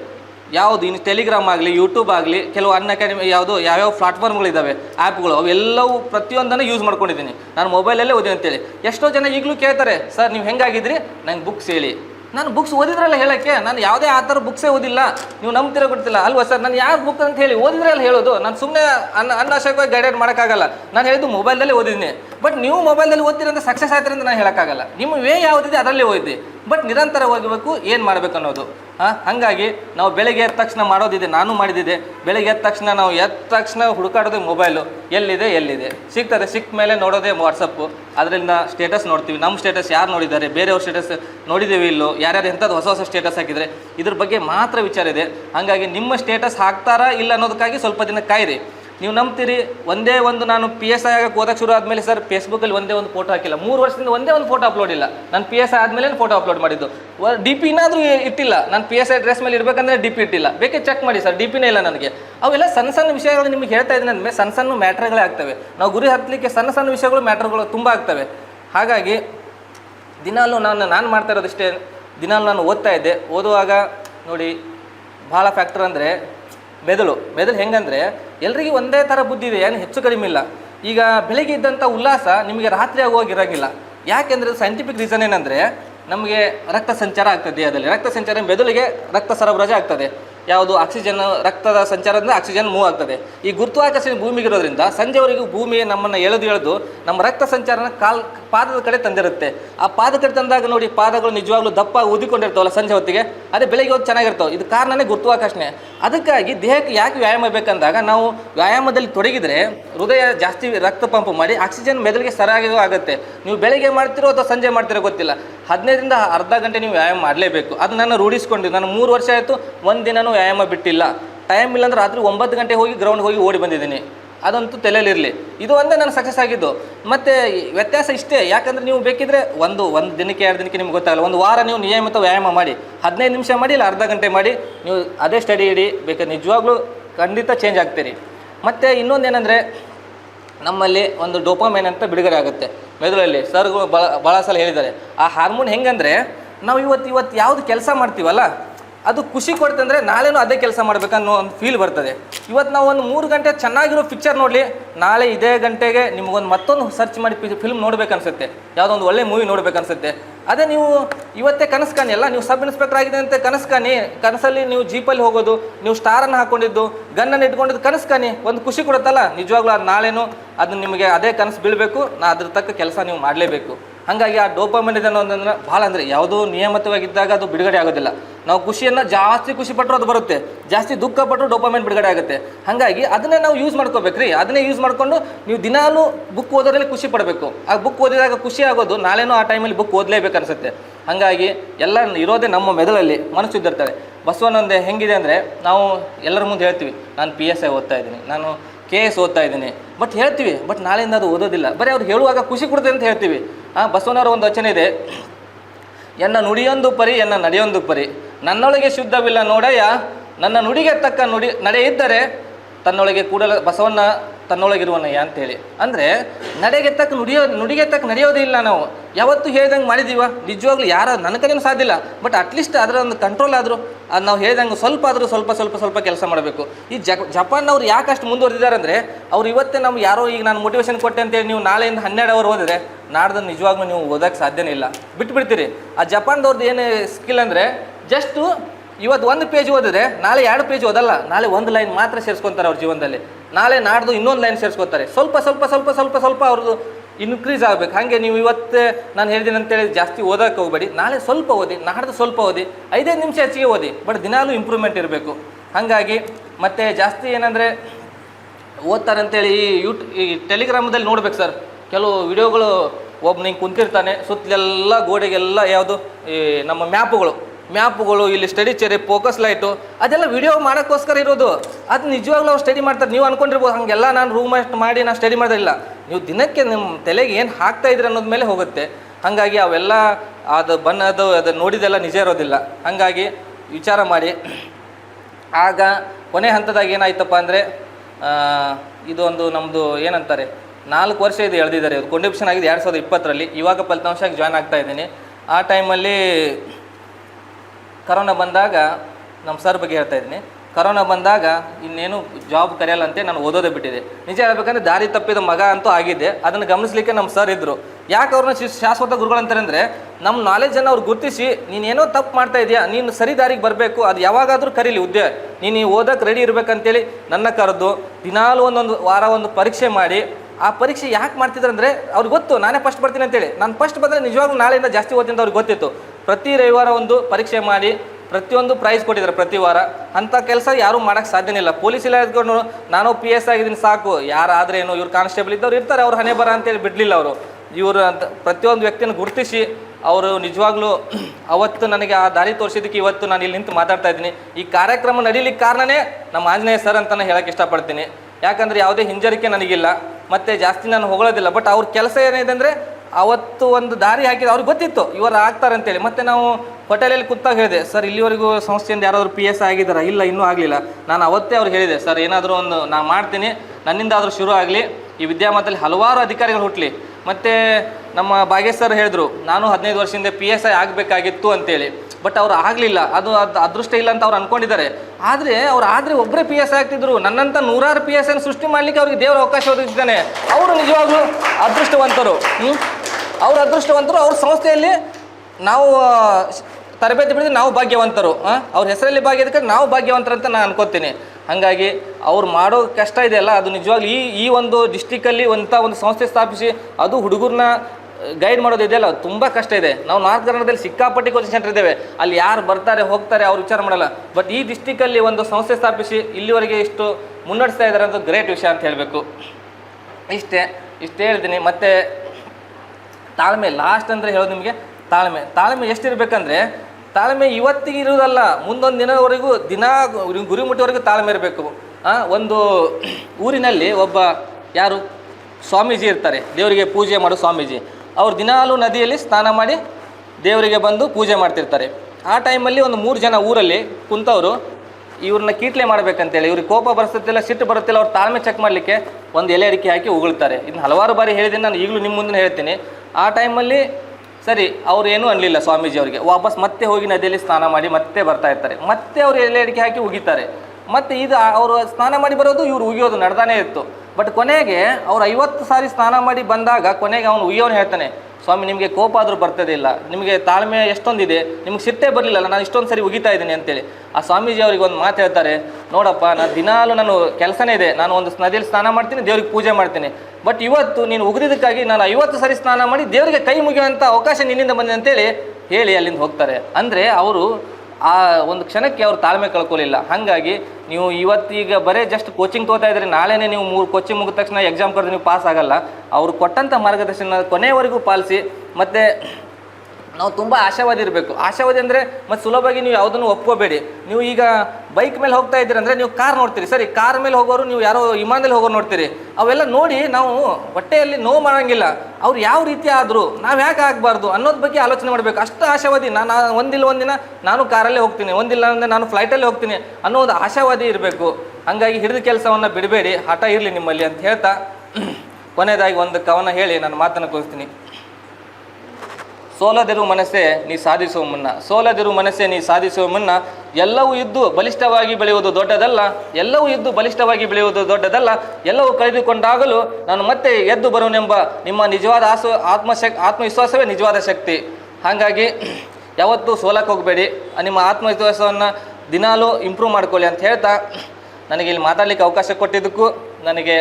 ಯಾವುದು, ಇನ್ನು ಟೆಲಿಗ್ರಾಮ್ ಆಗಲಿ ಯೂಟ್ಯೂಬ್ ಆಗಲಿ, ಕೆಲವು ಅನ್ ಅಕಾಡೆಮಿ ಯಾವುದು, ಯಾವ್ಯಾವ ಪ್ಲಾಟ್ಫಾರ್ಮ್ಗಳಿದ್ದಾವೆ ಆ್ಯಪ್ಗಳು ಅವೆಲ್ಲವೂ ಪ್ರತಿಯೊಂದನ್ನು ಯೂಸ್ ಮಾಡ್ಕೊಂಡಿದ್ದೀನಿ. ನಾನು ಮೊಬೈಲಲ್ಲೇ ಓದಿ ಅಂತೇಳಿ. ಎಷ್ಟೋ ಜನ ಈಗಲೂ ಕೇಳ್ತಾರೆ, ಸರ್, ನೀವು ಹೆಂಗಾಗಿದ್ರಿ ನಂಗೆ ಬುಕ್ಸ್ ಹೇಳಿ. ನಾನು ಬುಕ್ಸ್ ಓದಿದ್ರಲ್ಲ ಹೇಳೋಕ್ಕೆ? ನಾನು ಯಾವುದೇ ಆ ಥರ ಬುಕ್ಸೇ ಓದಿಲ್ಲ. ನೀವು ನಂಬ್ತಿರೋ ಗೊತ್ತಿಲ್ಲ. ಅಲ್ವಾ ಸರ್ ನಾನು ಯಾರು ಬುಕ್ ಅಂತ ಹೇಳಿ ಓದಿದ್ರಲ್ಲ ಹೇಳೋದು. ನಾನು ಸುಮ್ಮನೆ ಅನ್ನ ಅನಾಶಕವಾಗಿ ಗೈಡೆಡ್ ಮಾಡೋಕ್ಕಾಗಲ್ಲ. ನಾನು ಹೇಳಿದ್ದು ಮೊಬೈಲಲ್ಲೇ ಓದಿದ್ದೀನಿ ಬಟ್ ನೀವು ಮೊಬೈಲಲ್ಲಿ ಓದ್ತೀರಂತ ಸಕ್ಸಸ್ ಅಂತ ನಾನು ಹೇಳೋಕ್ಕಾಗಲ್ಲ. ನಿಮ್ಮ ವೇ ಯಾವುದಿದೆ ಅದರಲ್ಲಿ ಓದಿದ್ದೆ. ಬಟ್ ನಿರಂತರ ಓದಬೇಕು ಏನು ಮಾಡಬೇಕು ಅನ್ನೋದು. ಹಾಂ ಹಾಗಾಗಿ ನಾವು ಬೆಳಗ್ಗೆ ಎದ್ದ ತಕ್ಷಣ ಮಾಡೋದಿದೆ. ನಾನು ಮಾಡಿದ್ದಿದೆ ಬೆಳಗ್ಗೆ ಎದ್ದ ತಕ್ಷಣ ನಾವು ಎದ್ದ ತಕ್ಷಣ ಹುಡುಕಾಡೋದೇ ಮೊಬೈಲು ಎಲ್ಲಿದೆ? ಎಲ್ಲಿದೆ? ಸಿಗ್ತದೆ. ಸಿಕ್ಕ ಮೇಲೆ ನೋಡೋದೇ ವಾಟ್ಸಪ್ಪು ಅದರಿಂದ ಸ್ಟೇಟಸ್ ನೋಡ್ತೀವಿ. ನಮ್ಮ ಸ್ಟೇಟಸ್ ಯಾರು ನೋಡಿದ್ದಾರೆ? ಬೇರೆಯವ್ರ ಸ್ಟೇಟಸ್ ನೋಡಿದ್ದೀವಿ ಇಲ್ಲೋ? ಯಾರ್ಯಾರು ಎಂಥದ್ದು ಹೊಸ ಹೊಸ ಸ್ಟೇಟಸ್ ಹಾಕಿದರೆ? ಇದ್ರ ಬಗ್ಗೆ ಮಾತ್ರ ವಿಚಾರ ಇದೆ. ಹಾಗಾಗಿ ನಿಮ್ಮ ಸ್ಟೇಟಸ್ ಹಾಕ್ತಾರಾ ಇಲ್ಲ ಅನ್ನೋದಕ್ಕಾಗಿ ಸ್ವಲ್ಪ ದಿನ ಕಾಯಿರಿ. ನೀವು ನಂಬ್ತೀರಿ, ಒಂದೇ ಒಂದು ನಾನು ಪಿ ಎಸ್ ಐ ಆಗಕ್ಕೆ ಓದಕ್ಕೆ ಶುರು ಆದಮೇಲೆ ಸರ್ ಫೇಸ್ಬುಕ್ಕಲ್ಲಿ ಒಂದೇ ಒಂದು ಫೋಟೋ ಹಾಕಿಲ್ಲ. ಮೂರು ವರ್ಷದಿಂದ ಒಂದೇ ಒಂದು ಫೋಟೋ ಅಪ್ಲೋಡ್ ಇಲ್ಲ. ನಾನು ಪಿ ಎಸ್ ಐ ಆದಮೇಲೆ ಫೋಟೋ ಅಪ್ಲೋಡ್ ಮಾಡಿದ್ದು. ಡಿ ಪಿನಾದರೂ ಇಟ್ಟಿಲ್ಲ. ನಾನು ಪಿ ಎಸ್ ಐ ಡ್ರೆಸ್ ಮೇಲೆ ಇರಬೇಕಂದ್ರೆ ಡಿ ಪಿ ಇಟ್ಟಿಲ್ಲ. ಬೇಕೇ ಚೆಕ್ ಮಾಡಿ ಸರ್ ಡಿ ಪಿನೇ ಇಲ್ಲ ನನಗೆ. ಅವೆಲ್ಲ ಸಣ್ಣ ಸಣ್ಣ ವಿಷಯಗಳು ನಿಮಗೆ ಹೇಳ್ತಾ ಇದ್ದೀನಿ ಅಂದಮೇಲೆ ಸಣ್ಣ ಸಣ್ಣ ಮ್ಯಾಟ್ರ್ಗಳೇ ಆಗ್ತವೆ. ನಾವು ಗುರಿ ಹತ್ತಲಿಕ್ಕೆ ಸಣ್ಣ ಸಣ್ಣ ವಿಷಯಗಳು ಮ್ಯಾಟ್ರ್ಗಳು ತುಂಬ ಆಗ್ತವೆ. ಹಾಗಾಗಿ, ದಿನಾಲೂ ನಾನು ನಾನು ಮಾಡ್ತಾ ಇರೋದಿಷ್ಟೇ, ದಿನಾಲೂ ನಾನು ಓದ್ತಾ ಇದ್ದೆ. ಓದುವಾಗ ನೋಡಿ, ಭಾಳ ಫ್ಯಾಕ್ಟರ್ ಅಂದರೆ ಮೆದುಳು. ಮೆದುಳು ಹೆಂಗಂದರೆ ಎಲ್ರಿಗೂ ಒಂದೇ ಥರ ಬುದ್ಧಿ ಇದೆ, ಏನು ಹೆಚ್ಚು ಕಡಿಮೆ ಇಲ್ಲ. ಈಗ ಬೆಳಿಗ್ಗೆ ಇದ್ದಂಥ ಉಲ್ಲಾಸ ನಿಮಗೆ ರಾತ್ರಿ ಆಗುವಾಗ ಯಾಕೆಂದ್ರೆ ಯಾಕೆಂದರೆ ಸೈಂಟಿಫಿಕ್ ರೀಸನ್ ಏನಂದರೆ ನಮಗೆ ರಕ್ತ ಸಂಚಾರ ಆಗ್ತದೆ ದೇಹದಲ್ಲಿ ರಕ್ತ ಸಂಚಾರ ಮೆದುಳಿಗೆ ರಕ್ತ ಸರಬರಾಜು ಆಗ್ತದೆ. ಯಾವುದು ಆಕ್ಸಿಜನ್ ರಕ್ತದ ಸಂಚಾರದಿಂದ ಆಕ್ಸಿಜನ್ ಮೂವ್ ಆಗ್ತದೆ. ಈ ಗುರುತ್ವಾಕರ್ಷಣೆ ಭೂಮಿಗೆ ಇರೋದ್ರಿಂದ ಸಂಜೆವರೆಗೂ ಭೂಮಿ ನಮ್ಮನ್ನು ಎಳೆದು ಎಳೆದು ನಮ್ಮ ರಕ್ತ ಸಂಚಾರನ ಕಾಲ್, ಪಾದದ ಕಡೆ ತಂದಿರುತ್ತೆ. ಆ ಪಾದ ಕಡೆ ತಂದಾಗ ನೋಡಿ ಪಾದಗಳು ನಿಜವಾಗ್ಲೂ ದಪ್ಪ ಊದಿಕೊಂಡಿರ್ತಾವಲ್ಲ ಸಂಜೆ ಹೊತ್ತಿಗೆ. ಅದೇ ಬೆಳಗ್ಗೆ ಹೋಗಿ ಚೆನ್ನಾಗಿರ್ತಾವೆ. ಇದು ಕಾರಣನೇ ಗುರುತ್ವಾಕರ್ಷಣೆ. ಅದಕ್ಕಾಗಿ ದೇಹಕ್ಕೆ ಯಾಕೆ ವ್ಯಾಯಾಮ ಬೇಕಂದಾಗ ನಾವು ವ್ಯಾಯಾಮದಲ್ಲಿ ತೊಡಗಿದ್ರೆ ಹೃದಯ ಜಾಸ್ತಿ ರಕ್ತ ಪಂಪ್ ಮಾಡಿ ಆಕ್ಸಿಜನ್ ಮೆದುಳಿಗೆ ಸರಿಯಾಗಿ ಆಗುತ್ತೆ. ನೀವು ಬೆಳಗ್ಗೆ ಮಾಡ್ತಿರೋ ಅಥವಾ ಸಂಜೆ ಮಾಡ್ತಿರೋ ಗೊತ್ತಿಲ್ಲ. ಹದಿನೈದರಿಂದ ಅರ್ಧ ಗಂಟೆ ನೀವು ವ್ಯಾಯಾಮ ಮಾಡಲೇಬೇಕು. ಅದು ನಾನು ರೂಢಿಸ್ಕೊಂಡಿದ್ದು ನಾನು ಮೂರು ವರ್ಷ ಆಯಿತು ಒಂದು ದಿನನೂ ವ್ಯಾಯಾಮ ಬಿಟ್ಟಿಲ್ಲ. ಟೈಮ್ ಇಲ್ಲಾಂದ್ರೆ ರಾತ್ರಿ ಒಂಬತ್ತು ಗಂಟೆ ಹೋಗಿ ಗ್ರೌಂಡ್ ಹೋಗಿ ಓಡಿ ಬಂದಿದ್ದೀನಿ. ಅದಂತೂ ತಲೆಯಲ್ಲಿರಲಿ. ಇದು ಒಂದೇ ನಾನು ಸಕ್ಸಸ್ ಆಗಿದ್ದು. ಮತ್ತು ವ್ಯತ್ಯಾಸ ಇಷ್ಟೇ. ಯಾಕಂದ್ರೆ ನೀವು ಬೇಕಿದ್ರೆ ಒಂದು ಒಂದು ದಿನಕ್ಕೆ, ಎರಡು ದಿನಕ್ಕೆ ನಿಮ್ಗೆ ಗೊತ್ತಾಗಲ್ಲ. ಒಂದು ವಾರ ನೀವು ನಿಯಮಿತ ವ್ಯಾಯಾಮ ಮಾಡಿ. ಹದಿನೈದು ನಿಮಿಷ ಮಾಡಿ ಇಲ್ಲ ಅರ್ಧ ಗಂಟೆ ಮಾಡಿ ನೀವು ಅದೇ ಸ್ಟಡಿ ಇಡಿ. ಬೇಕಾದ್ರೆ ನಿಜವಾಗ್ಲೂ ಖಂಡಿತ ಚೇಂಜ್ ಆಗ್ತೀರಿ. ಮತ್ತು ಇನ್ನೊಂದೇನೆಂದರೆ ನಮ್ಮಲ್ಲಿ ಒಂದು ಡೋಪಾಮೈನ್ ಅಂತ ಬಿಡುಗಡೆ ಆಗುತ್ತೆ. ಮೆದುಳಲ್ಲಿ ಸರ್ಗಳು ಭಾಳ ಭಾಳ ಸಲ ಹೇಳಿದ್ದಾರೆ. ಆ ಹಾರ್ಮೋನ್ ಹೆಂಗಂದರೆ ನಾವು ಇವತ್ತು ಇವತ್ತು ಯಾವುದು ಕೆಲಸ ಮಾಡ್ತೀವಲ್ಲ ಅದು ಖುಷಿ ಕೊಡ್ತಂದ್ರೆ ನಾಳೆನೂ ಅದೇ ಕೆಲಸ ಮಾಡಬೇಕನ್ನೋ ಒಂದು ಫೀಲ್ ಬರ್ತದೆ. ಇವತ್ತು ನಾವು ಒಂದು ಮೂರು ಗಂಟೆ ಚೆನ್ನಾಗಿರೋ ಪಿಕ್ಚರ್ ನೋಡಲಿ, ನಾಳೆ ಇದೇ ಗಂಟೆಗೆ ನಿಮಗೊಂದು ಮತ್ತೊಂದು ಸರ್ಚ್ ಮಾಡಿ ಫಿಲ್ಮ್ ನೋಡ್ಬೇಕನ್ಸುತ್ತೆ. ಯಾವುದೋ ಒಂದು ಒಳ್ಳೆ ಮೂವಿ ನೋಡ್ಬೇಕನ್ಸುತ್ತೆ. ಅದೇ ನೀವು ಇವತ್ತೇ ಕನಸು ಕಾಣಿ ಅಲ್ಲ ನೀವು ಸಬ್ ಇನ್ಸ್ಪೆಕ್ಟರ್ ಆಗಿದೆ ಅಂತ ಕನಸು ಕಾಣಿ, ಕನಸಲ್ಲಿ ನೀವು ಜೀಪಲ್ಲಿ ಹೋಗೋದು, ನೀವು ಸ್ಟಾರನ್ನು ಹಾಕೊಂಡಿದ್ದು ಗನ್ನನ್ನು ಇಟ್ಕೊಂಡಿದ್ದು ಕನಸು ಕಾಣಿ. ಒಂದು ಖುಷಿ ಕೊಡುತ್ತಲ್ಲ, ನಿಜವಾಗ್ಲೂ ಅದು ನಾಳೆನೂ ಅದು ನಿಮಗೆ ಅದೇ ಕನಸು ಬೀಳಬೇಕು, ನಾ ಅದ್ರ ತಕ್ಕ ಕೆಲಸ ನೀವು ಮಾಡಲೇಬೇಕು. ಹಾಗಾಗಿ ಆ ಡೋಪಮೈನ್ ಇದೆ ಅನ್ನೋದಂದ್ರೆ ಭಾಳ ಅಂದರೆ ಯಾವುದೋ ನಿಯಮಿತವಾಗಿದ್ದಾಗ ಅದು ಬಿಡುಗಡೆ ಆಗೋದಿಲ್ಲ. ನಾವು ಖುಷಿಯನ್ನು ಜಾಸ್ತಿ ಖುಷಿ ಪಟ್ಟರು ಅದು ಬರುತ್ತೆ. ಜಾಸ್ತಿ ದುಃಖ ಪಟ್ಟರು ಡೋಪಮೆಂಟ್ ಬಿಡುಗಡೆ ಆಗುತ್ತೆ. ಹಾಗಾಗಿ ಅದನ್ನೇ ನಾವು ಯೂಸ್ ಮಾಡ್ಕೋಬೇಕ್ರಿ. ಅದನ್ನೇ ಯೂಸ್ ಮಾಡಿಕೊಂಡು ನೀವು ದಿನಾಲೂ ಬುಕ್ ಓದೋದ್ರಲ್ಲಿ ಖುಷಿ ಪಡಬೇಕು. ಆ ಬುಕ್ ಓದಿದಾಗ ಖುಷಿ ಆಗೋದು ನಾಳೆನೂ ಆ ಟೈಮಲ್ಲಿ ಬುಕ್ ಓದಲೇಬೇಕು ಅನ್ಸುತ್ತೆ. ಹಾಗಾಗಿ ಎಲ್ಲ ಇರೋದೇ ನಮ್ಮ ಮೆದುಳಲ್ಲಿ, ಮನಸ್ಸು ಇದ್ದಿರ್ತಾರೆ ಬಸವನೊಂದು ಹೆಂಗಿದೆ ಅಂದರೆ ನಾವು ಎಲ್ಲರ ಮುಂದೆ ಹೇಳ್ತೀವಿ, ನಾನು ಪಿ ಎಸ್ ಐ ಓದ್ತಾ ಇದ್ದೀನಿ, ನಾನು ಕೆ ಎಸ್ ಓದ್ತಾ ಇದ್ದೀನಿ. ಬಟ್ ಹೇಳ್ತೀವಿ ಬಟ್ ನಾಳೆಯಿಂದ ಅದು ಓದೋದಿಲ್ಲ. ಬರೀ ಅವ್ರು ಹೇಳುವಾಗ ಖುಷಿ ಕೊಡುತ್ತೆ ಅಂತ ಹೇಳ್ತೀವಿ. ಆ ಬಸವನವರ ಒಂದು ವಚನ ಇದೆ, ಎನ್ನ ನುಡಿಯೊಂದು ಪರಿ, ಎನ್ನ ನಡೆಯೊಂದು ಪರಿ. ನನ್ನೊಳಗೆ ಶುದ್ಧವಿಲ್ಲ ನೋಡಯ್ಯ. ನನ್ನ ನುಡಿಗೆ ತಕ್ಕ ನುಡಿ ನಡೆ ಇದ್ದರೆ ತನ್ನೊಳಗೆ ಕೂಡಲ ಬಸವಣ್ಣ ತನ್ನೊಳಗಿರುವನಯ್ಯ ಅಂತೇಳಿ. ಅಂದರೆ ನಡೆಗೆ ತಕ್ಕ ನುಡಿಯೋ, ನುಡಿಗೆ ತಕ್ಕ ನಡೆಯೋದೇ ಇಲ್ಲ ನಾವು. ಯಾವತ್ತು ಹೇಳ್ದಂಗೆ ಮಾಡಿದ್ದೀವ ನಿಜವಾಗ್ಲೂ ಯಾರ, ನನ್ನ ಕಡೆಯೂ ಸಾಧ್ಯ ಇಲ್ಲ. ಬಟ್ ಅಟ್ಲೀಸ್ಟ್ ಅದರ ಒಂದು ಕಂಟ್ರೋಲ್ ಆದರೂ. ಅದು ನಾವು ಹೇಳ್ದಂಗೆ ಸ್ವಲ್ಪ ಆದರೂ ಸ್ವಲ್ಪ ಸ್ವಲ್ಪ ಸ್ವಲ್ಪ ಕೆಲಸ ಮಾಡಬೇಕು. ಈ ಜಪಾನ್ ಜಪಾನ್ನವ್ರು ಯಾಕೆ ಅಷ್ಟು ಮುಂದುವರೆದಿದ್ದಾರೆ ಅಂದರೆ, ಅವ್ರು ಇವತ್ತೇ ನಮ್ಗೆ ಯಾರೋ ಈಗ ನಾನು ಮೋಟಿವೇಶನ್ ಕೊಟ್ಟೆ ಅಂತೇಳಿ ನೀವು ನಾಳೆಯಿಂದ ಹನ್ನೆರಡು ಅವರ್ ಓದಿದ್ರೆ ನಾಡ್ದು ನಿಜವಾಗ್ಲೂ ನೀವು ಓದೋಕ್ಕೆ ಸಾಧ್ಯನೇ ಇಲ್ಲ. ಬಿಟ್ಬಿಡ್ತೀರಿ. ಆ ಜಪಾನ್ದವ್ರದ್ದು ಏನು ಸ್ಕಿಲ್ ಅಂದರೆ ಜಸ್ಟು ಇವತ್ತು ಒಂದು ಪೇಜ್ ಓದಿದ್ರೆ ನಾಳೆ ಎರಡು ಪೇಜ್ ಓದಲ್ಲ, ನಾಳೆ ಒಂದು ಲೈನ್ ಮಾತ್ರ ಸೇರಿಸ್ಕೊತಾರೆ ಅವ್ರ ಜೀವನದಲ್ಲಿ. ನಾಳೆ ನಾಡ್ದು ಇನ್ನೊಂದು ಲೈನ್ ಸೇರಿಸ್ಕೊತಾರೆ. ಸ್ವಲ್ಪ ಸ್ವಲ್ಪ ಸ್ವಲ್ಪ ಸ್ವಲ್ಪ ಸ್ವಲ್ಪ ಅವ್ರದ್ದು ಇನ್ಕ್ರೀಸ್ ಆಗಬೇಕು. ಹಾಗೆ ನೀವು ಇವತ್ತೇ ನಾನು ಹೇಳಿದ್ದೀನಿ ಅಂತೇಳಿ ಜಾಸ್ತಿ ಓದೋಕೆ ಹೋಗಬೇಡಿ. ನಾಳೆ ಸ್ವಲ್ಪ ಓದಿ, ನಾಡ್ದು ಸ್ವಲ್ಪ ಓದಿ ಐದೈದು ನಿಮಿಷ ಹೆಚ್ಚಿಗೆ ಓದಿ ಬಟ್ ದಿನಾಲೂ ಇಂಪ್ರೂವ್ಮೆಂಟ್ ಇರಬೇಕು. ಹಾಗಾಗಿ ಮತ್ತು ಜಾಸ್ತಿ ಏನಂದರೆ ಓದ್ತಾರೆ ಅಂತೇಳಿ ಈ ಯೂಟ್, ಈ ಟೆಲಿಗ್ರಾಮದಲ್ಲಿ ನೋಡ್ಬೇಕು ಸರ್ ಕೆಲವು ವಿಡಿಯೋಗಳು ಒಬ್ಬ ನಿಂಗೆ ಕುಂತಿರ್ತಾನೆ, ಸುತ್ತಲೆಲ್ಲ ಗೋಡೆಗೆಲ್ಲ ಯಾವುದು ಈ ನಮ್ಮ ಮ್ಯಾಪುಗಳು ಮ್ಯಾಪುಗಳು, ಇಲ್ಲಿ ಸ್ಟಡಿ ಚೇರಿ ಫೋಕಸ್ ಲೈಟು ಅದೆಲ್ಲ ವಿಡಿಯೋ ಮಾಡೋಕ್ಕೋಸ್ಕರ ಇರೋದು. ಅದು ನಿಜವಾಗ್ಲೂ ಅವ್ರು ಸ್ಟಡಿ ಮಾಡ್ತಾರೆ. ನೀವು ಅನ್ಕೊಂಡಿರ್ಬೋದು, ಹಾಗೆಲ್ಲ ನಾನು ರೂಮ್ ಅಷ್ಟು ಮಾಡಿ ನಾನು ಸ್ಟಡಿ ಮಾಡೋದಿಲ್ಲ ನೀವು ದಿನಕ್ಕೆ ನಿಮ್ಮ ತಲೆಗೆ ಏನು ಹಾಕ್ತಾ ಇದ್ರಿ ಅನ್ನೋದ ಮೇಲೆ ಹೋಗುತ್ತೆ. ಹಾಗಾಗಿ ಅವೆಲ್ಲ ಅದು ಬನ್ನೋದು ಅದು ನೋಡಿದೆಲ್ಲ ನಿಜ ಇರೋದಿಲ್ಲ. ಹಾಗಾಗಿ ವಿಚಾರ ಮಾಡಿ. ಆಗ ಕೊನೆ ಹಂತದಾಗ ಏನಾಯ್ತಪ್ಪ ಅಂದರೆ ಇದು ಒಂದು ನಮ್ಮದು ಏನಂತಾರೆ, ನಾಲ್ಕು ವರ್ಷ ಇದು ಎಳೆದಿದ್ದಾರೆ. ಇದು ಕೊಂಡಿಪ್ಷನ್ ಆಗಿದೆ ಎರಡು ಸಾವಿರದ ಇಪ್ಪತ್ತರಲ್ಲಿ. ಇವಾಗ ಫಲಿತಾಂಶಕ್ಕೆ ಜಾಯ್ನ್ ಆಗ್ತಾ ಇದ್ದೀನಿ. ಆ ಟೈಮಲ್ಲಿ ಕರೋನಾ ಬಂದಾಗ ನಮ್ಮ ಸರ್ ಬಗ್ಗೆ ಹೇಳ್ತಾ ಇದ್ದೀನಿ. ಕರೋನಾ ಬಂದಾಗ ಇನ್ನೇನು ಜಾಬ್ ಕರೆಯಲ್ಲ ಅಂತ ನಾನು ಓದೋದೇ ಬಿಟ್ಟಿದೆ ನಿಜ ಹೇಳ್ಬೇಕಂದ್ರೆ ದಾರಿ ತಪ್ಪಿದ ಮಗ ಅಂತೂ ಆಗಿದ್ದೆ. ಅದನ್ನು ಗಮನಿಸ್ಲಿಕ್ಕೆ ನಮ್ಮ ಸರ್ ಇದ್ದರು ಯಾಕೆ ಅವ್ರನ್ನ ಶಾಶ್ವತ ಗುರುಗಳು ಅಂತಾರೆ ಅಂದರೆ ನಮ್ಮ ನಾಲೆಜನ್ನು ಅವ್ರು ಗುರುತಿಸಿ, ನೀನೇನೋ ತಪ್ಪು ಮಾಡ್ತಾ ಇದೆಯಾ, ನೀನು ಸರಿ ದಾರಿಗೆ ಬರಬೇಕು, ಅದು ಯಾವಾಗಾದರೂ ಕರೀಲಿ ಹುದ್ದೆ ನೀನು ಓದಕ್ಕೆ ರೆಡಿ ಇರಬೇಕಂತೇಳಿ ನನ್ನ ಕರೆದು ದಿನಾಲು ಒಂದೊಂದು ವಾರ ಒಂದು ಪರೀಕ್ಷೆ ಮಾಡಿ, ಆ ಪರೀಕ್ಷೆ ಯಾಕೆ ಮಾಡ್ತಿದ್ರು ಅಂದರೆ, ಅವ್ರಿಗೆ ಗೊತ್ತು, ನಾನೇ ಫಸ್ಟ್ ಬರ್ತೀನಿ ಅಂತೇಳಿ. ನಾನು ಫಸ್ಟ್ ಬಂದರೆ ನಿಜವಾಗ್ಲೂ ನಾಳೆಯಿಂದ ಜಾಸ್ತಿ ಓದ್ತೀನಿ ಅಂತ ಅವ್ರಿಗೆ ಗೊತ್ತಿತ್ತು. ಪ್ರತಿ ರವಿವಾರ ಒಂದು ಪರೀಕ್ಷೆ ಮಾಡಿ ಪ್ರತಿಯೊಂದು ಪ್ರೈಸ್ ಕೊಟ್ಟಿದ್ದಾರೆ ಪ್ರತಿ ವಾರ. ಅಂಥ ಕೆಲಸ ಯಾರೂ ಮಾಡೋಕ್ಕೆ ಸಾಧ್ಯನೇ ಇಲ್ಲ. ಪೊಲೀಸ್ ಇಲಾಖೆಗಳು ನಾನು ಪಿ ಎಸ್ ಆಗಿದ್ದೀನಿ ಸಾಕು. ಯಾರಾದ್ರೇನು ಇವ್ರು ಕಾನ್ಸ್ಟೇಬಲ್ ಇದ್ದವ್ರು ಇರ್ತಾರೆ, ಅವ್ರು ಹಣೆ ಬರ ಅಂತೇಳಿ ಬಿಡಲಿಲ್ಲ ಅವರು. ಇವರು ಅಂತ ಪ್ರತಿಯೊಂದು ವ್ಯಕ್ತಿಯನ್ನು ಗುರುತಿಸಿ ಅವರು ನಿಜವಾಗ್ಲೂ ಅವತ್ತು ನನಗೆ ಆ ದಾರಿ ತೋರಿಸಿದ್ದಕ್ಕೆ ಇವತ್ತು ನಾನು ಇಲ್ಲಿ ನಿಂತು ಮಾತಾಡ್ತಾ ಇದ್ದೀನಿ. ಈ ಕಾರ್ಯಕ್ರಮ ನಡೀಲಿಕ್ಕೆ ಕಾರಣನೇ ನಮ್ಮ ಆಂಜನೇಯ ಸರ್ ಅಂತ ನಾನು ಹೇಳಕ್ಕೆ ಇಷ್ಟಪಡ್ತೀನಿ. ಯಾಕಂದರೆ ಯಾವುದೇ ಹಿಂಜರಿಕೆ ನನಗಿಲ್ಲ. ಮತ್ತು ಜಾಸ್ತಿ ನಾನು ಹೊಗಳೋದಿಲ್ಲ. ಬಟ್ ಅವ್ರ ಕೆಲಸ ಏನಿದೆ ಅಂದರೆ ಅವತ್ತು ಒಂದು ದಾರಿ ಹಾಕಿದ್ರೆ, ಅವ್ರಿಗೆ ಗೊತ್ತಿತ್ತು, ಇವರು ಆಗ್ತಾರೆ ಅಂತೇಳಿ. ಮತ್ತೆ ನಾವು ಹೋಟೆಲಲ್ಲಿ ಕೂತಾಗ ಹೇಳಿದೆ, ಸರ್, ಇಲ್ಲಿವರೆಗೂ ಸಂಸ್ಥೆಯಿಂದ ಯಾರಾದರೂ ಪಿ ಎಸ್ ಆಗಿದ್ದಾರಾ? ಇಲ್ಲ, ಇನ್ನೂ ಆಗಲಿಲ್ಲ. ನಾನು ಅವತ್ತೇ ಅವ್ರಿಗೆ ಹೇಳಿದೆ, ಸರ್, ಏನಾದರೂ ಒಂದು ನಾನು ಮಾಡ್ತೀನಿ, ನನ್ನಿಂದ ಆದರೂ ಶುರು ಆಗಲಿ. ಈ ವಿದ್ಯಾಮಠದಲ್ಲಿ ಹಲವಾರು ಅಧಿಕಾರಿಗಳು ಹುಟ್ಟಲಿ ಮತ್ತು ನಮ್ಮ ಭಾಗೇಶ್ ಸರ್ ಹೇಳಿದ್ರು, ನಾನು ಹದಿನೈದು ವರ್ಷದಿಂದ ಪಿ ಎಸ್ ಐ ಆಗಬೇಕಾಗಿತ್ತು ಅಂತೇಳಿ. ಬಟ್ ಅವ್ರು ಆಗಲಿಲ್ಲ. ಅದು ಅದು ಅದೃಷ್ಟ ಇಲ್ಲ ಅಂತ ಅವ್ರು ಅಂದ್ಕೊಂಡಿದ್ದಾರೆ ಆದರೆ ಅವ್ರು ಆದರೆ ಒಬ್ಬರೇ ಪಿ ಎಸ್ ಆಗ್ತಿದ್ರು. ನನ್ನಂಥ ನೂರಾರು ಪಿ ಎಸ್ ಐನ ಸೃಷ್ಟಿ ಮಾಡಲಿಕ್ಕೆ ಅವ್ರಿಗೆ ದೇವರ ಅವಕಾಶ ಒದಗಿಸಿದ್ದಾನೆ. ಅವರು ನಿಜವಾಗ್ಲೂ ಅದೃಷ್ಟವಂತರು. ಹ್ಞೂ ಅವ್ರು ಅದೃಷ್ಟವಂತರು, ಅವ್ರ ಸಂಸ್ಥೆಯಲ್ಲಿ ನಾವು ತರಬೇತಿ ಪಡೆದು ನಾವು ಭಾಗ್ಯವಂತರು? ಅವ್ರ ಹೆಸರಲ್ಲಿ ಭಾಗ್ಯದಕ್ಕೆ ನಾವು ಭಾಗ್ಯವಂತರು ಅಂತ ನಾನು ಅನ್ಕೋತೀನಿ. ಹಾಗಾಗಿ ಅವ್ರು ಮಾಡೋ ಕಷ್ಟ ಇದೆಯಲ್ಲ ಅದು ನಿಜವಾಗ್ಲೂ ಈ ಈ ಒಂದು ಡಿಸ್ಟಿಕಲ್ಲಿ ಅಂತ ಒಂದು ಸಂಸ್ಥೆ ಸ್ಥಾಪಿಸಿ ಅದು ಹುಡುಗರನ್ನ ಗೈಡ್ ಮಾಡೋದು ಇದೆಯಲ್ಲ ತುಂಬ ಕಷ್ಟ ಇದೆ. ನಾವು ನಾರ್ತ್ ಕರ್ನಾಟಕದಲ್ಲಿ ಸಿಕ್ಕಾಪಟ್ಟಿ ಕೋಚಿಂಗ್ ಸೆಂಟರ್ ಇದ್ದೇವೆ. ಅಲ್ಲಿ ಯಾರು ಬರ್ತಾರೆ, ಹೋಗ್ತಾರೆ, ಅವ್ರು ವಿಚಾರ ಮಾಡಲ್ಲ. ಬಟ್ ಈ ಡಿಸ್ಟಿಕಲ್ಲಿ ಒಂದು ಸಂಸ್ಥೆ ಸ್ಥಾಪಿಸಿ ಇಲ್ಲಿವರೆಗೆ ಇಷ್ಟು ಮುನ್ನಡೆಸ್ತಾ ಇದ್ದಾರೆ ಅಂತ ಗ್ರೇಟ್ ವಿಷಯ ಅಂತ ಹೇಳಬೇಕು. ಇಷ್ಟೇ ಇಷ್ಟೇ ಹೇಳ್ತೀನಿ. ಮತ್ತು ತಾಳ್ಮೆ ಲಾಸ್ಟ್ ಅಂದರೆ ಹೇಳೋದು ನಿಮಗೆ ತಾಳ್ಮೆ. ತಾಳ್ಮೆ ಎಷ್ಟಿರಬೇಕಂದ್ರೆ, ತಾಳ್ಮೆ ಇವತ್ತಿಗೆ ಇರುವುದಲ್ಲ, ಮುಂದೊಂದು ದಿನದವರೆಗೂ ದಿನ ಗುರಿ ಮುಟ್ಟೋವರೆಗೂ ತಾಳ್ಮೆ ಇರಬೇಕು. ಒಂದು ಊರಿನಲ್ಲಿ ಒಬ್ಬ ಯಾರು? ಸ್ವಾಮೀಜಿ ಇರ್ತಾರೆ. ದೇವರಿಗೆ ಪೂಜೆ ಮಾಡೋ ಸ್ವಾಮೀಜಿ. ಅವ್ರು ದಿನಾಲೂ ನದಿಯಲ್ಲಿ ಸ್ನಾನ ಮಾಡಿ ದೇವರಿಗೆ ಬಂದು ಪೂಜೆ ಮಾಡ್ತಿರ್ತಾರೆ. ಆ ಟೈಮಲ್ಲಿ ಒಂದು ಮೂರು ಜನ ಊರಲ್ಲಿ ಕುಂತವರು ಇವ್ರನ್ನ ಕೀಟ್ಲೆ ಮಾಡ್ಬೇಕಂತೇಳಿ, ಇವ್ರಿಗೆ ಕೋಪ ಬರ್ಸತ್ತಿಲ್ಲ, ಸಿಟ್ಟು ಬರುತ್ತಿಲ್ಲ, ಅವ್ರು ತಾಳ್ಮೆ ಚೆಕ್ ಮಾಡಲಿಕ್ಕೆ ಒಂದು ಎಲೆ ಅಡಿಕೆ ಹಾಕಿ ಉಗುಳ್ತಾರೆ. ಇನ್ನು ಹಲವಾರು ಬಾರಿ ಹೇಳಿದ್ದೀನಿ, ನಾನು ಈಗಲೂ ನಿಮ್ಮ ಮುಂದೆ ಹೇಳ್ತೀನಿ. ಆ ಟೈಮಲ್ಲಿ ಸರಿ, ಅವ್ರು ಅನ್ನಲಿಲ್ಲ ಸ್ವಾಮೀಜಿ ಅವರಿಗೆ. ವಾಪಸ್ ಮತ್ತೆ ಹೋಗಿ ನದಿಯಲ್ಲಿ ಸ್ನಾನ ಮಾಡಿ ಮತ್ತೆ ಬರ್ತಾ ಇರ್ತಾರೆ. ಮತ್ತೆ ಅವರು ಎಲೆ ಅಡಿಕೆ ಹಾಕಿ ಉಗಿತಾರೆ. ಮತ್ತು ಇದು ಅವರು ಸ್ನಾನ ಮಾಡಿ ಬರೋದು, ಇವ್ರು ಉಗಿಯೋದು ನಡೆದಾನೇ ಇತ್ತು. ಬಟ್ ಕೊನೆಗೆ ಅವ್ರು ಐವತ್ತು ಸಾರಿ ಸ್ನಾನ ಮಾಡಿ ಬಂದಾಗ ಕೊನೆಗೆ ಅವನು ಉಗಿಯೋನು ಹೇಳ್ತಾನೆ ಸ್ವಾಮಿ, ನಿಮಗೆ ಕೋಪ ಆದರೂ ಬರ್ತದಿಲ್ಲ ನಿಮಗೆ ತಾಳ್ಮೆ ಎಷ್ಟೊಂದಿದೆ? ನಿಮ್ಗೆ ಸಿಟ್ಟೇ ಬರಲಿಲ್ಲ ನಾನು ಇಷ್ಟೊಂದು ಸರಿ ಉಗಿತಾ ಇದ್ದೀನಿ ಅಂತೇಳಿ. ಆ ಸ್ವಾಮೀಜಿ ಅವರಿಗೆ ಒಂದು ಮಾತು ಹೇಳ್ತಾರೆ, ನೋಡಪ್ಪ, ನಾನು ದಿನಾಲು ನಾನು ಕೆಲಸನೇ ಇದೆ, ನಾನು ಒಂದು ನದಿಯಲ್ಲಿ ಸ್ನಾನ ಮಾಡ್ತೀನಿ, ದೇವ್ರಿಗೆ ಪೂಜೆ ಮಾಡ್ತೀನಿ. ಬಟ್ ಇವತ್ತು ನೀನು ಉಗಿದಿದ್ದಕ್ಕಾಗಿ ನಾನು ಐವತ್ತು ಸರಿ ಸ್ನಾನ ಮಾಡಿ ದೇವರಿಗೆ ಕೈ ಮುಗಿಯುವಂಥ ಅವಕಾಶ ನಿನ್ನಿಂದ ಬಂದಿದೆ ಅಂತೇಳಿ ಹೇಳಿ ಅಲ್ಲಿಂದ ಹೋಗ್ತಾರೆ. ಅಂದರೆ ಅವರು ಆ ಒಂದು ಕ್ಷಣಕ್ಕೆ ಅವ್ರು ತಾಳ್ಮೆ ಕಳ್ಕೊಳ್ಳಿಲ್ಲ ಹಾಗಾಗಿ ನೀವು ಇವತ್ತೀಗ ಬರೇ ಜಸ್ಟ್ ಕೋಚಿಂಗ್ ತಗೋತಾ ಇದ್ರೆ, ನಾಳೆನೇ ನೀವು ಮೂರು ಕೋಚಿಂಗ್ ಮುಗಿದ ತಕ್ಷಣ ಎಕ್ಸಾಮ್ ಕರೆದು ನೀವು ಪಾಸ್ ಆಗಲ್ಲ. ಅವ್ರು ಕೊಟ್ಟಂಥ ಮಾರ್ಗದರ್ಶನ ಕೊನೆಯವರೆಗೂ ಪಾಲಿಸಿ, ಮತ್ತು ನಾವು ತುಂಬ ಆಶಾವಾದಿ ಇರಬೇಕು. ಆಶಾವಾದಿ ಅಂದರೆ ಮತ್ತು ಸುಲಭವಾಗಿ ನೀವು ಯಾವುದನ್ನು ಒಪ್ಕೋಬೇಡಿ. ನೀವು ಈಗ ಬೈಕ್ ಮೇಲೆ ಹೋಗ್ತಾ ಇದ್ದೀರಿ ಅಂದರೆ ನೀವು ಕಾರ್ ನೋಡ್ತೀರಿ. ಸರಿ, ಕಾರ್ ಮೇಲೆ ಹೋಗೋರು ನೀವು ಯಾರೋ ವಿಮಾನದಲ್ಲಿ ಹೋಗೋರು ನೋಡ್ತೀರಿ. ಅವೆಲ್ಲ ನೋಡಿ ನಾವು ಹೊಟ್ಟೆಯಲ್ಲಿ ನೋವು ಮಾಡೋಂಗಿಲ್ಲ. ಅವ್ರು ಯಾವ ರೀತಿ ಆದರೂ, ನಾವು ಯಾಕೆ ಆಗಬಾರ್ದು ಅನ್ನೋದು ಬಗ್ಗೆ ಆಲೋಚನೆ ಮಾಡಬೇಕು. ಅಷ್ಟು ಆಶಾವಾದಿ. ನಾನು ಒಂದಿಲ್ಲ ಒಂದಿನ ನಾನು ಕಾರಲ್ಲೇ ಹೋಗ್ತೀನಿ. ಒಂದಿಲ್ಲ ಅಂದರೆ ನಾನು ಫ್ಲೈಟಲ್ಲಿ ಹೋಗ್ತೀನಿ ಅನ್ನೋದು ಆಶಾವಾದಿ ಇರಬೇಕು. ಹಾಗಾಗಿ ಹಿಡಿದ ಕೆಲಸವನ್ನು ಬಿಡಬೇಡಿ. ಹಠ ಇರಲಿ ನಿಮ್ಮಲ್ಲಿ ಅಂತ ಹೇಳ್ತಾ, ಕೊನೆಯದಾಗಿ ಒಂದು ಕವನ ಹೇಳಿ ನಾನು ಮಾತನ್ನು ಕೊಡಿಸ್ತೀನಿ ಸೋಲದಿರು ಮನಸ್ಸೇ ನೀ ಸಾಧಿಸುವ ಮುನ್ನ. ಸೋಲದಿರು ಮನಸ್ಸೇ ನೀ ಸಾಧಿಸುವ ಮುನ್ನ ಎಲ್ಲವೂ ಇದ್ದು ಬಲಿಷ್ಠವಾಗಿ ಬೆಳೆಯುವುದು ದೊಡ್ಡದಲ್ಲ, ಎಲ್ಲವೂ ಇದ್ದು ಬಲಿಷ್ಠವಾಗಿ ಬೆಳೆಯುವುದು ದೊಡ್ಡದಲ್ಲ, ಎಲ್ಲವೂ ಕಳೆದುಕೊಂಡಾಗಲೂ ನಾನು ಮತ್ತೆ ಎದ್ದು ಬರುವನೆಂಬ ನಿಮ್ಮ ನಿಜವಾದ ಆಸ, ಆತ್ಮಶಕ್, ಆತ್ಮವಿಶ್ವಾಸವೇ ನಿಜವಾದ ಶಕ್ತಿ. ಹಾಗಾಗಿ ಯಾವತ್ತೂ ಸೋಲಕ್ಕೆ ಹೋಗಬೇಡಿ. ನಿಮ್ಮ ಆತ್ಮವಿಶ್ವಾಸವನ್ನು ದಿನಾಲೂ ಇಂಪ್ರೂವ್ ಮಾಡ್ಕೊಳ್ಳಿ ಅಂತ ಹೇಳ್ತಾ, ನನಗೆ ಇಲ್ಲಿ ಮಾತಾಡಲಿಕ್ಕೆ ಅವಕಾಶ ಕೊಟ್ಟಿದ್ದಕ್ಕೂ, ನನಗೆ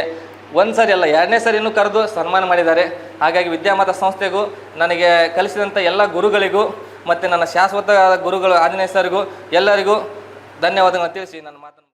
ಒಂದು ಸರಿ ಅಲ್ಲ, ಎರಡನೇ ಸರಿನೂ ಕರೆದು ಸನ್ಮಾನ ಮಾಡಿದ್ದಾರೆ. ಹಾಗಾಗಿ ವಿದ್ಯಾಮತ ಸಂಸ್ಥೆಗೂ, ನನಗೆ ಕಲಿಸಿದಂಥ ಎಲ್ಲ ಗುರುಗಳಿಗೂ ಮತ್ತು ನನ್ನ ಶಾಶ್ವತ ಗುರುಗಳು ಆಂಜನೇಯ ಸರ್ಗೂ ಎಲ್ಲರಿಗೂ ಧನ್ಯವಾದಗಳನ್ನು ತಿಳಿಸಿ ನನ್ನ ಮಾತನ್ನು